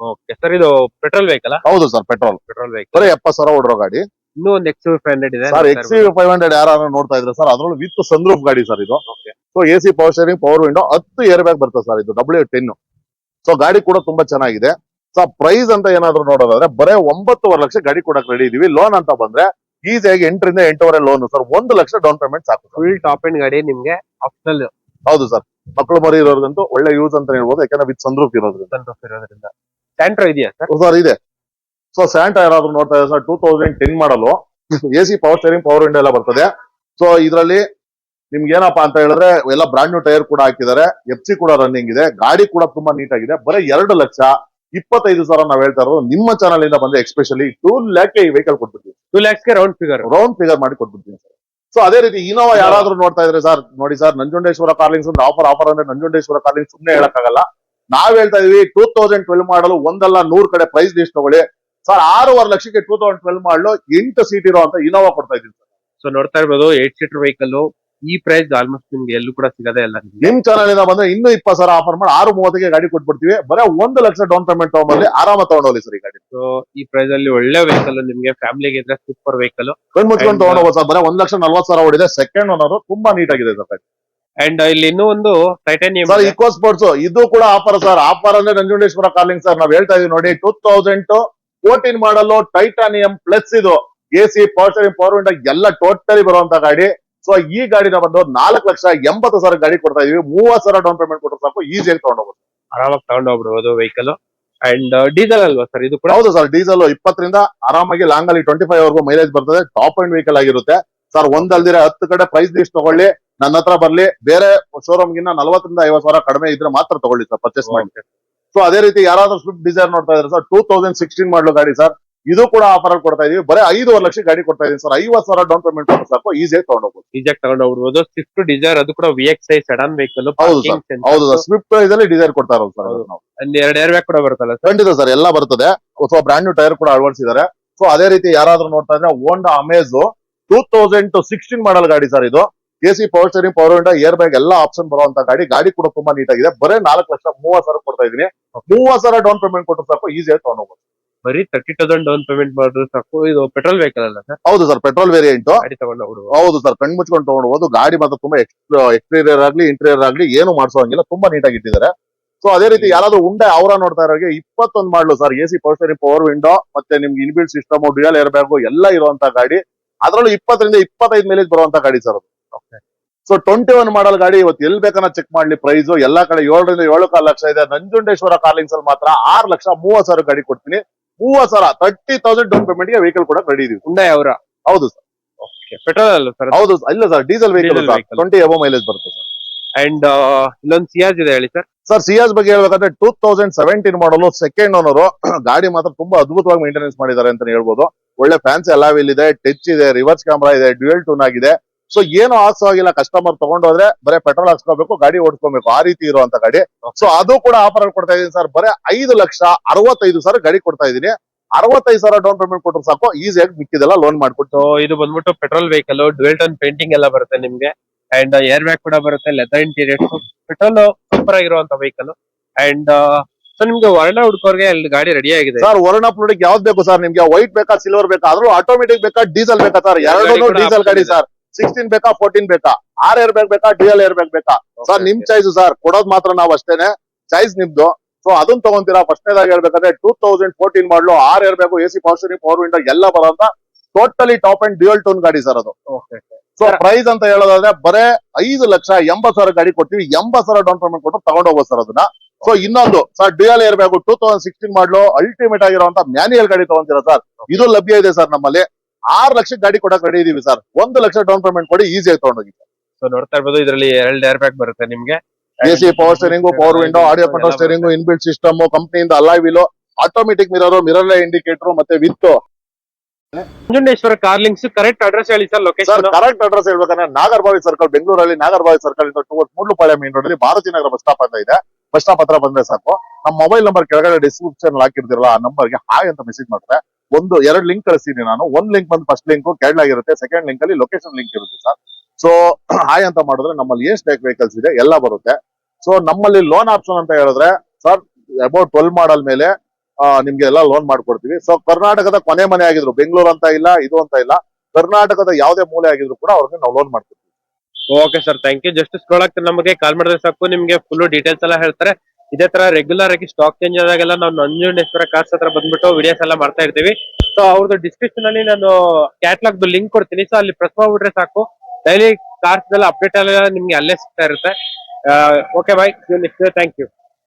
ಓಕೆ ಸರ್ ಇದು ಪೆಟ್ರೋಲ್ ವೆಹಿಕಲ್ ಹೌದು ಸರ್ ಪೆಟ್ರೋಲ್ ಪೆಟ್ರೋಲ್ ವೆಹಿಕಲ್ ಬರೇ ಎಪ್ಪತ್ತು ಸಾವಿರ ಹೊಡ್ರೋ ಗಾಡಿ. ಇನ್ನೂ ಒಂದು ಎಕ್ಸ್ ಫೈವ್ ಹಂಡ್ರೆಡ್ ಇದೆ ಸರ್ ಎಕ್ಸ್ ಫೈವ್ ಹಂಡ್ರೆಡ್ ಯಾರು ನೋಡ್ತಾ ಇದ್ರೆ ಸರ್ ಅದ್ರಲ್ಲಿ ವಿತ್ ಸನ್ರೂಫ್ ಗಾಡಿ ಸರ್ ಇದು. So A C power steering power window ಹತ್ತು ಏರ್ ಬ್ಯಾಗ್ ಬರ್ತದೆ ಸರ್ ಇದು ಡಬ್ಲ್ಯೂ ಟೆನ್ ಸೊ ಗಾಡಿ ಕೂಡ ತುಂಬಾ ಚೆನ್ನಾಗಿದೆ. ಸೊ ಪ್ರೈಸ್ ಅಂತ ಏನಾದ್ರು ನೋಡೋದಾದ್ರೆ ಬರೇ ಒಂಬತ್ತುವರೆ ಲಕ್ಷ ಗಾಡಿ ಕೂಡ ರೆಡಿ ಇದೀವಿ. ಲೋನ್ ಅಂತ ಬಂದ್ರೆ ಈಸಿಯಾಗಿ ಎಂಟರಿಂದ ಎಂಟೂವರೆ ಲೋನ್ ಸರ್ ಒಂದು ಲಕ್ಷ ಡೌನ್ ಪೇಮೆಂಟ್ ಸಾಕು ಫುಲ್ ಟಾಪ್ ಅಂಡ್ ಗಾಡಿ ನಿಮ್ಗೆ ಆಪ್ಷನಲ್ ಹೌದು ಸರ್ ಮಕ್ಕಳು ಮರಿ ಇರೋರ್ಗಂತೂ ಒಳ್ಳೆ ಯೂಸ್ ಅಂತ ಹೇಳ್ಬೋದು ಯಾಕಂದ್ರೆ ವಿತ್ ಸಂದ್ರೂಪ್ ಇರೋದ್ರಿಂದ. ಇರೋದ್ರಿಂದ. ಸ್ಯಾಂಟ್ರೋ ಇದೆಯಾ ಸರ್ ಸರ್ ಇದೆ. ಸೊ ಸ್ಯಾಂಟ ಯಾರಾದ್ರೂ ನೋಡ್ತಾ ಇದ್ದಾರೆ sir two thousand ten model A C power steering power window ಎಲ್ಲ ಬರ್ತದೆ. ಸೊ ಇದರಲ್ಲಿ ನಿಮ್ಗೆ ಏನಪ್ಪಾ ಅಂತ ಹೇಳಿದ್ರೆ ಎಲ್ಲ ಬ್ರಾಂಡ್ ನ್ಯೂ ಟೈರ್ ಕೂಡ ಹಾಕಿದ್ದಾರೆ ಎಫ್ ಸಿ ಕೂಡ ರನ್ನಿಂಗ್ ಇದೆ ಗಾಡಿ ಕೂಡ ತುಂಬಾ ನೀಟ್ ಆಗಿದೆ ಬರೀ ಎರಡು ಲಕ್ಷ ಇಪ್ಪತ್ತೈದು ಸಾವಿರ ನಾವ್ ಹೇಳ್ತಾ ಇರೋದು ನಿಮ್ಮ ಚಾನಲ್ ಇಂದ ಬಂದ್ರೆ ಎಕ್ಸ್ಪೆಷಲಿ ಟೂ ಲ್ಯಾಕ್ ಈ vehicle ಕೊಟ್ಬಿಡ್ತೀವಿ two lakhs round figure round figure ಮಾಡಿ ಕೊಟ್ಬಿಡ್ತೀನಿ ಸರ್. ಸೊ ಅದೇ ರೀತಿ ಇನೋವಾ ಯಾರಾದ್ರೂ ನೋಡ್ತಾ ಇದ್ರೆ ಸರ್ ನೋಡಿ ಸರ್ ನಂಜುಂಡೇಶ್ವರ ಕಾರ್ಲಿಂಗ್ಸ್ ಅಂದ್ರೆ ಆಫರ್ ಆಫರ್ ಅಂದ್ರೆ ನಂಜುಂಡೇಶ್ವರ ಕಾರ್ಲಿಂಗ್ ಸುಮ್ನೆ ಹೇಳಕ್ಕಾಗಲ್ಲ. ನಾವ್ ಹೇಳ್ತಾ ಇದೀವಿ ಟೂ ತೌಸಂಡ್ ಟ್ವೆಲ್ ಮಾಡಲು ಒಂದಲ್ಲ ನೂರ್ ಕಡೆ ಪ್ರೈಸ್ ಲಿಸ್ಟ್ ತಗೊಳ್ಳಿ. ಸರ್ ಆರೂವರೆ ಲಕ್ಷಕ್ಕೆ ಟೂ ತೌಸಂಡ್ ಟ್ವೆಲ್ ಮಾಡಲು ಎಂಟು ಸೀಟ್ ಇರೋ ಅಂತ ಇನೋವಾ ಕೊಡ್ತಾ ಇದೀನಿ ಸರ್ ಸೊ ನೋಡ್ತಾ ಇರ್ಬೋದು ಏಟ್ ಸೀಟರ್ ವೆಹಿಕಲ್ ಈ ಪ್ರೈಸ್ ಆಲ್ಮೋಸ್ಟ್ ನಿಮ್ಗೆ ಎಲ್ಲೂ ಕೂಡ ಸಿಗದೇ ಇಲ್ಲ. ನಿಮ್ಗೆ ನಿಮ್ ಚಾನಲ್ ಇಂದ ಬಂದ್ರೆ ಇನ್ನೂ ಇಪ್ಪತ್ತು ಸಾವಿರ ಆಫರ್ ಮಾಡಿ ಆರು ಮೂವತ್ತಿಗೆ ಗಾಡಿ ಕೊಟ್ಬಿಡ್ತೀವಿ. ಬರೀ ಒಂದು ಲಕ್ಷ ಡೌನ್ ಪೇಮೆಂಟ್ ತಗೊಂಡ್ಬಲ್ಲಿ ಆರಾಮ ತಗೊಂಡೋಗ್ಲಿ ಸರ್ ಈ ಗಾಡಿ. ಸೊ ಈ ಪ್ರೈಸ್ ಅಲ್ಲಿ ಒಳ್ಳೆ ವೆಹಿಕಲ್ ನಿಮ್ಗೆ ಫ್ಯಾಮಿಲಿಗೆ ಇದ್ರೆ ಸೂಪರ್ ವೆಹಿಕಲ್ ಕಣ್ ಮುಚ್ಕೊಂಡು ತಗೊಂಡೋಗ ಸರ್ ಬರೀ ಒಂದ್ ಲಕ್ಷ ನಲ್ವತ್ತು ಸಾವಿರ ಓಡಿದೆ. ಸೆಕೆಂಡ್ ಓನರ್ ತುಂಬಾ ನೀಟ್ ಆಗಿದೆ ಸರ್. ಅಂಡ್ ಇಲ್ಲಿ ಇನ್ನೂ ಒಂದು ಟೈಟಾನಿಯಂ ಸರ್ ಇಕೋ ಸ್ಪೋರ್ಟ್ಸ್ ಇದು ಕೂಡ ಆಫರ್ ಸರ್. ಆಫರ್ ಅಂದ್ರೆ ನಂಜುಂಡೇಶ್ವರ ಕಾರ್ಲಿಂಗ್ ಸರ್. ನಾವ್ ಹೇಳ್ತಾ ಇದೀವಿ ನೋಡಿ two thousand fourteen model Titanium plus ಇದು. A C power steering power window ಎಲ್ಲ ಟೋಟಲಿ ಬರುವಂತ ಗಾಡಿ. ಸೊ ಈ ಗಾಡಿನ ಬಂದು ನಾಲ್ಕು ಲಕ್ಷ ಎಂಬತ್ತು ಸಾವಿರ ಗಾಡಿ ಕೊಡ್ತಾ ಇದೀವಿ. ಮೂವತ್ತು ಸಾವಿರ ಡೌನ್ ಪೇಮೆಂಟ್ ಕೊಟ್ಟರೆ ಸಾಕು ಈಸಿಯಾಗಿ ತಗೊಂಡೋಗ್ಬೋದು ಆರಾಮಾಗಿ ತಗೊಂಡೋಗ್ಬಿಡ್ಬೋದು ವೆಹಿಕಲ್ ಅಂಡ್ ಡೀಸೆಲ್ ಅಲ್ವಾ ಸರ್ ಇದು ಕೂಡ? ಹೌದು ಸರ್ ಡೀಸೆಲ್ ಇಪ್ಪತ್ತರಿಂದ ಆರಾಮಾಗಿ ಲಾಂಗ್ ಅಲ್ಲಿ ಟ್ವೆಂಟಿ ಫೈವ್ ವರ್ಗು ಮೈಲೇಜ್ ಬರ್ತದೆ. ಟಾಪ್ ಅಂಡ್ ವೆಹಿಕಲ್ ಆಗಿರುತ್ತೆ. ಸರ್ ಒಂದಲ್ದಿರ ಹತ್ತು ಕಡೆ ಪ್ರೈಸ್ ಲಿಸ್ಟ್ ತಗೊಳ್ಳಿ. ನನ್ನ ಹತ್ರ ಬರ್ಲಿ. ಬೇರೆ ಶೋರೂಮ್ ಗಿನ್ನ ನಲವತ್ತರಿಂದ ಐವತ್ತು ಸಾವಿರ ಕಡಿಮೆ ಇದ್ರೆ ಮಾತ್ರ ತಗೊಳ್ಳಿ ಸರ್ ಪರ್ಚೇಸ್ ಮಾಡಿ. ಸೊ ಅದೇ ರೀತಿ ಯಾರಾದ್ರೂ ಸ್ವಿಫ್ಟ್ ಡಿಸೈರ್ ನೋಡ್ತಾ ಇದ್ರೆ ಸರ್ ಟೂ ತೌಸಂಡ್ ಸಿಕ್ಸ್ಟೀನ್ ಮಾಡಲು ಗಾಡಿ ಸರ್ ಇದು ಕೂಡ ಆಫರ್ ಅಲ್ಲಿ ಕೊಡ್ತಾ ಇದೀವಿ. ಬರೀ ಐದುವರೆ ಲಕ್ಷ ಗಾಡಿ ಕೊಡ್ತಾ ಇದೀನಿ ಸರ್. ಐವತ್ತು ಸಾವಿರ ಡೌನ್ ಪೇಮೆಂಟ್ ಕೊಟ್ಟು ಸಾಕು ಈಸಿಯಾಗಿ ತಗೊಂಡೋಗ್ಬೋದು ಈಸಿಯಾಗಿ ತಗೊಂಡು ಹೋಗ್ಬಿಡ್ಬೋದು ಸ್ವಿಫ್ಟ್ ಡಿಸೈರ್ ಅದು ಕೂಡ V X I sedan vehicle ಹೌದು ಸರ್. ಹೌದು ಸರ್. ಸ್ವಿಫ್ಟ್ ಇದರಲ್ಲಿ ಡಿಸೈರ್ ಕೊಡ್ತಾ ಇರೋದು ಸರ್. ಅಲ್ಲಿ ನಾವು ಎರಡು ಏರ್ ಬ್ಯಾಗ್ ಕೂಡ ಬರುತ್ತಲ್ಲ ಸರ್? ಖಂಡಿತ ಸರ್. ಎಲ್ಲ ಬರ್ತದೆ. ಸೊ ಬ್ರಾಂಡ್ ನ್ಯೂ ಟೈರ್ ಕೂಡ ಅಳವಡಿಸಿದ್ದಾರೆ. ಸೊ ಅದೇ ರೀತಿ ಯಾರಾದ್ರೂ ನೋಡ್ತಾ ಇದ್ರೆ Honda Amaze two thousand sixteen model ಗಾಡಿ ಸರ್ ಇದು. A C power steering power window air bag ಎಲ್ಲ ಆಪ್ಷನ್ ಬರುವಂತ ಗಾಡಿ. ಗಾಡಿ ಕೂಡ ತುಂಬಾ ನೀಟ್ ಆಗಿದೆ. ಬರೇ ನಾಲ್ಕು ಲಕ್ಷ ಮೂವತ್ತು ಸಾವಿರ ಕೊಡ್ತಾ ಇದೀನಿ. ಮೂವತ್ತು ಸಾವಿರ ಡೌನ್ ಪೇಮೆಂಟ್ ಕೊಟ್ಟರೆ ಸಾಕು. ಈಸಿಯಾಗಿ ತಗೊಂಡೋಗ್ಬೋದು ಬರೀ ತರ್ಟಿ ತೌಸಂಡ್ ಡೌನ್ ಪೇಮೆಂಟ್ ಮಾಡಿದ್ರೆ ಸಾಕು. ಇದು ಪೆಟ್ರೋಲ್ ವೆಹಿಕಲ್ ಅಲ್ಲ ಸರ್ ಹೌದು ಸರ್ ಪೆಟ್ರೋಲ್ ವೇರಿಯಂಟ್ ಗಾಡಿ ತಗೊಂಡು ಹೌದು ಸರ್ ಕಣ್ ಮುಚ್ಕೊಂಡು ತಗೊಂಡ್ಬೋದು ಗಾಡಿ ಮಾತ್ರ ತುಂಬಾ ಎಕ್ಸ್ಟೀರಿಯರ್ ಆಗ್ಲಿ ಇಂಟೀರಿಯರ್ ಆಗ್ಲಿ ಏನು ಮಾಡಿಸೋಂಗಿಲ್ಲ ತುಂಬಾ ನೀಟಾಗಿ ಇಟ್ಟಿದ್ದಾರೆ. ಸೊ ಅದೇ ರೀತಿ ಯಾರಾದ್ರೂ ಉಂಡೆ ಅವರ ನೋಡ್ತಾ ಇರೋರಿಗೆ ಇಪ್ಪತ್ತೊಂದು ಮಾಡ್ಲು sir A C power power window ಮತ್ತೆ ನಿಮ್ಗೆ inbuilt system dual air bag ಎಲ್ಲ ಇರುವಂತ ಗಾಡಿ. ಅದರಲ್ಲೂ ಇಪ್ಪತ್ತರಿಂದ ಇಪ್ಪತ್ತೈದು ಮೇಲೇಜ್ ಬರುವಂತ ಗಾಡಿ ಸರ್ ಅದು. ಸೊ ಟ್ವೆಂಟಿ ಒನ್ ಮಾಡಲ್ ಗಾಡಿ ಇವತ್ತು ಎಲ್ಲಿ ಬೇಕನ್ನ ಚೆಕ್ ಮಾಡ್ಲಿ ಪ್ರೈಸ್ ಎಲ್ಲಾ ಕಡೆ ಏಳರಿಂದ ಏಳು ಕಾಲು ಲಕ್ಷ ಇದೆ. ನಂಜುಂಡೇಶ್ವರ ಕಾಲಿಂಗ್ಸ್ ಅಲ್ಲಿ ಮಾತ್ರ ಆರು ಲಕ್ಷ ಮೂವತ್ ಸಾವಿರ ಗಾಡಿ ಕೊಡ್ತೀನಿ. ಮೂವತ್ ಸಾವಿರ ತರ್ಟಿ ತೌಸಂಡ್ ಡೌನ್ ಪೇಮೆಂಟ್ಗೆ ವೆಹಿಕಲ್ ಕೂಡ ರೆಡಿ ಇದೀವಿ. ಹುಂಡೈ ಅವರ? ಹೌದು ಸರ್ ಪೆಟ್ರೋಲ್ ಅಲ್ಲ ಸರ್ ಹೌದು sir. ಇಲ್ಲ sir diesel vehicle Diesel vehicle. Twenty above mileage ಬರುತ್ತೆ ಸರ್ ಅಂಡ್ ಇಲ್ಲೊಂದು ಸಿಯಾಜ್ ಇದೆ ಹೇಳಿ ಸರ್ ಸರ್ ಸಿಯಾಸ್ ಬಗ್ಗೆ ಹೇಳ್ಬೇಕಂದ್ರೆ two thousand seventeen model second owner ಗಾಡಿ ಮಾತ್ರ ತುಂಬಾ ಅದ್ಭುತವಾಗಿ ಮೇಂಟೆನೆನ್ಸ್ ಮಾಡಿದ್ದಾರೆ ಅಂತ ಹೇಳ್ಬೋದು. ಒಳ್ಳೆ ಫ್ಯಾನ್ಸ್ ಅಲಾವಿಲ್ ಇದೆ ಟಚ್ ಇದೆ ರಿವರ್ಸ್ ಕ್ಯಾಮ್ರಾ ಇದೆ ಡ್ಯೂಯಲ್ ಟೂನ್ ಆಗಿದೆ. ಸೊ ಏನು ಆಗಿಲ್ಲ. ಕಸ್ಟಮರ್ ತಗೊಂಡೋದ್ರೆ ಬರೀ ಪೆಟ್ರೋಲ್ ಹಾಕ್ಸ್ಕೋಬೇಕು ಗಾಡಿ ಓಡಿಸ್ಕೋಬೇಕು. ಆ ರೀತಿ ಇರುವಂತ ಗಾಡಿ. ಸೊ ಅದು ಕೂಡ ಆಫರ್ ಅಲ್ಲಿ ಕೊಡ್ತಾ ಇದೀನಿ ಸರ್ ಬರೀ ಐದು ಲಕ್ಷ ಅರವತ್ತೈದು ಸಾವಿರ ಗಾಡಿ ಕೊಡ್ತಾ ಇದೀನಿ ಅರವತ್ತೈದು ಸಾವಿರ ಡೌನ್ ಪೇಮೆಂಟ್ ಕೊಟ್ಟರು ಸಾಕು. ಈಸಿಯಾಗಿ ಮಿಕ್ಕಿದೆಲ್ಲ ಲೋನ್ ಮಾಡ್ಕೊಟ್ಟು ಇದು ಬಂದ್ಬಿಟ್ಟು petrol vehicle dual tone painting ಎಲ್ಲ ಬರುತ್ತೆ ನಿಮ್ಗೆ. ಅಂಡ್ ಏರ್ ಬ್ಯಾಗ್ ಕೂಡ ಬರುತ್ತೆ ಲೆದರ್ ಇಂಟೀರಿಯರ್ ಪೆಟ್ರೋಲ್ ಸೂಪರ್ ಆಗಿರುವಂತ ವೆಹಿಕಲ್ ಅಂಡ್ ಸೊ ನಿಮ್ಗೆ ವರ್ಣ ಹುಡ್ಕೋರ್ಗೆ ಅಲ್ಲಿ ಗಾಡಿ ರೆಡಿ ಆಗಿದೆ. ಸರ್ ವರ್ಣ ಪ್ರೋಡಕ್ಟ್ ಯಾವ್ದು ಬೇಕು ಸರ್ ನಿಮ್ಗೆ ವೈಟ್ ಬೇಕಾ ಸಿಲ್ವರ್ ಬೇಕಾ? ಆದ್ರೂ ಆಟೋಮೆಟಿಕ್ ಬೇಕಾ ಡೀಸೆಲ್ ಬೇಕಾ ಸರ್ ಎರಡು ಡೀಸೆಲ್ ಗಾಡಿ ಸರ್ ಸಿಕ್ಸ್ಟೀನ್ ಬೇಕಾ ಫೋರ್ಟೀನ್ ಬೇಕಾ? ಆರ್ ಏರ್ ಬ್ಯಾಗ್ ಬೇಕಾ ಡಿಎಲ್ ಏರ್ ಬ್ಯಾಗ್ ಬೇಕಾ? ಸರ್ ನಿಮ್ ಚಾಯ್ಸ್ ಸರ್ ಕೊಡೋದ್ ಮಾತ್ರ ನಾವ್ ಅಷ್ಟೇನೆ. ಚಾಯ್ಸ್ ನಿಮ್ದು. ಸೊ ಅದನ್ನ ತಗೊಂತೀರಾ? ಫಸ್ಟ್ನೇದಾಗಿ ಹೇಳ್ಬೇಕಂದ್ರೆ two thousand fourteen model R air ಬೇಕು A C power power window ಎಲ್ಲ ಬರೋಂತ totally top and dual tone ಗಾಡಿ ಸರ್ ಅದು. ಸೊ. ಪ್ರೈಸ್ ಅಂತ ಹೇಳೋದಾದ್ರೆ ಬರೇ ಐದು ಲಕ್ಷ ಎಂಬತ್ ಸಾವಿರ ಗಾಡಿ ಕೊಡ್ತೀವಿ. ಎಂಬತ್ ಸಾವಿರ ಡೌನ್ ಪೇಮೆಂಟ್ ಕೊಟ್ಟು ತಗೊಂಡ್ ಹೋಗ್ಬೋದು ಸರ್ ಅದನ್ನ. ಸೊ ಇನ್ನೊಂದು sir dual air bag two thousand sixteen model ultimate ಆಗಿರುವಂತ ಮ್ಯಾನ್ಯಲ್ ಗಾಡಿ ತಗೊಂತೀರಾ ಸರ್ ಇದು ಲಭ್ಯ ಇದೆ ಸರ್ ನಮ್ಮಲ್ಲಿ. ಆರು ಲಕ್ಷ ಗಾಡಿ ಕೊಡಕ್ ರೆಡಿ ಇದೀವಿ ಸರ್ ಒಂದು ಲಕ್ಷ ಡೌನ್ ಪೇಮೆಂಟ್ ಕೊಡಿ ಈಸಿಯಾಗಿ ತಗೊಂಡೋಗಿ ಸೊ ನೋಡ್ತಾ ಇರ್ಬೋದು ಇದರಲ್ಲಿ ಎರಡು ಏರ್ ಬ್ಯಾಗ್ ಬರುತ್ತೆ ನಿಮ್ಗೆ. A C C power steering power window audio control steering inbuilt system ಕಂಪ್ನಿಯಿಂದ alloy wheel automatic mirror mirror indicator ಮತ್ತೆ with Nanjundeshwara Carlings correct address ಹೇಳಿ sir sir location correct address ಹೇಳ್ಬೇಕಂದ್ರೆ ನಾಗರಬಾವಿ ಸರ್ಕಲ್ ಬೆಂಗಳೂರಲ್ಲಿ ನಾಗರಬಾವಿ ಸರ್ಕಲ್ ಇಂದ ಟೂ ಮೂಡ್ಲುಪಾಳ್ಯ ಮೇನ್ ರೋಡ್ ಅಲ್ಲಿ ಭಾರತಿ ನಗರ ಬಸ್ ಸ್ಟಾಪ್ ಅಂತ ಇದೆ. ಬಸ್ ಸ್ಟಾಪ್ ಹತ್ರ ಬಂದ್ರೆ ಸಾಕು. ನಮ್ಮ ಮೊಬೈಲ್ ನಂಬರ್ ಕೆಳಗಡೆ ಡಿಸ್ಕ್ರಿಪ್ಷನ್ ಹಾಕಿರ್ತಿರಲ್ಲ ಆ ನಂಬರ್ಗೆ ಹಾಯ್ ಅಂತ ಮೆಸೇಜ್ ಮಾಡಿದ್ರೆ ಒಂದು, ಎರಡು ಲಿಂಕ್ ಕಳಿಸ್ತೀನಿ ನಾನು. ಒಂದ್ ಲಿಂಕ್ ಬಂದು ಫಸ್ಟ್ ಲಿಂಕ್ ಕೆಳಗಿರುತ್ತೆ ಸೆಕೆಂಡ್ ಲಿಂಕ್ ಅಲ್ಲಿ ಲೊಕೇಶನ್ ಲಿಂಕ್ ಇರುತ್ತೆ ಸರ್ ಸೊ ಹಾಯ್ ಅಂತ ಮಾಡಿದ್ರೆ ನಮ್ಮಲ್ಲಿ ಏನ್ ಸ್ಟೇಕ್ ವೆಹಿಕಲ್ಸ್ ಇದೆ, ಎಲ್ಲ ಬರುತ್ತೆ. ಸೊ ನಮ್ಮಲ್ಲಿ ಲೋನ್ ಆಪ್ಷನ್ ಅಂತ ಹೇಳಿದ್ರೆ ಸರ್ ಅಬೌಟ್ ಟ್ವೆಲ್ ಮಾಡಲ್ ಮೇಲೆ ನಿಮ್ಗೆ ಎಲ್ಲ ಲೋನ್ ಮಾಡ್ಕೊಡ್ತೀವಿ. ಸೊ ಕರ್ನಾಟಕದ ಕೊನೆ ಮನೆ ಆಗಿದ್ರು, ಬೆಂಗಳೂರು ಅಂತ ಇಲ್ಲ, ಇದು ಅಂತ ಇಲ್ಲ. ಕರ್ನಾಟಕದ ಯಾವುದೇ ಮೂಲೆ ಆಗಿದ್ರು ಕೂಡ ಅವ್ರಿಗೆ ನಾವು ಲೋನ್ ಮಾಡ್ತೀವಿ okay sir thank you just scroll ನಮಗೆ ಕಾಲ್ ಮಾಡಿದ್ರೆ ಸಾಕು, ನಿಮ್ಗೆ ಫುಲ್ ಡೀಟೇಲ್ಸ್ ಎಲ್ಲ ಹೇಳ್ತಾರೆ. ಇದೇ ತರ ರೆಗ್ಯುಲರ್ ಆಗಿ ಸ್ಟಾಕ್ ಚೇಂಜ್ ಆದಾಗೆಲ್ಲ ನಾವು ನಂಜುಂಡೇಶ್ವರ ಕಾರ್ಸ್ ಹತ್ರ ಬಂದ್ಬಿಟ್ಟು ವಿಡಿಯೋಸ್ ಎಲ್ಲ ಮಾಡ್ತಾ ಇರ್ತೀವಿ. ಸೊ ಅವ್ರದ್ದು ಡಿಸ್ಕ್ರಿಪ್ಷನ್ ಅಲ್ಲಿ ನಾನು ಕ್ಯಾಟ್ಲಾಗ್ ಲಿಂಕ್ ಕೊಡ್ತೀನಿ. ಸೊ ಅಲ್ಲಿ ಪ್ರೆಸ್ ಮಾಡ್ಬಿಟ್ರೆ ಸಾಕು. ಡೈಲಿ ಕಾರ್ಸ್ ಎಲ್ಲ ಅಪ್ಡೇಟ್ ಎಲ್ಲ ನಿಮ್ಗೆ ಅಲ್ಲೇ ಸಿಗ್ತಾ ಇರುತ್ತೆ. Okay bye next thank you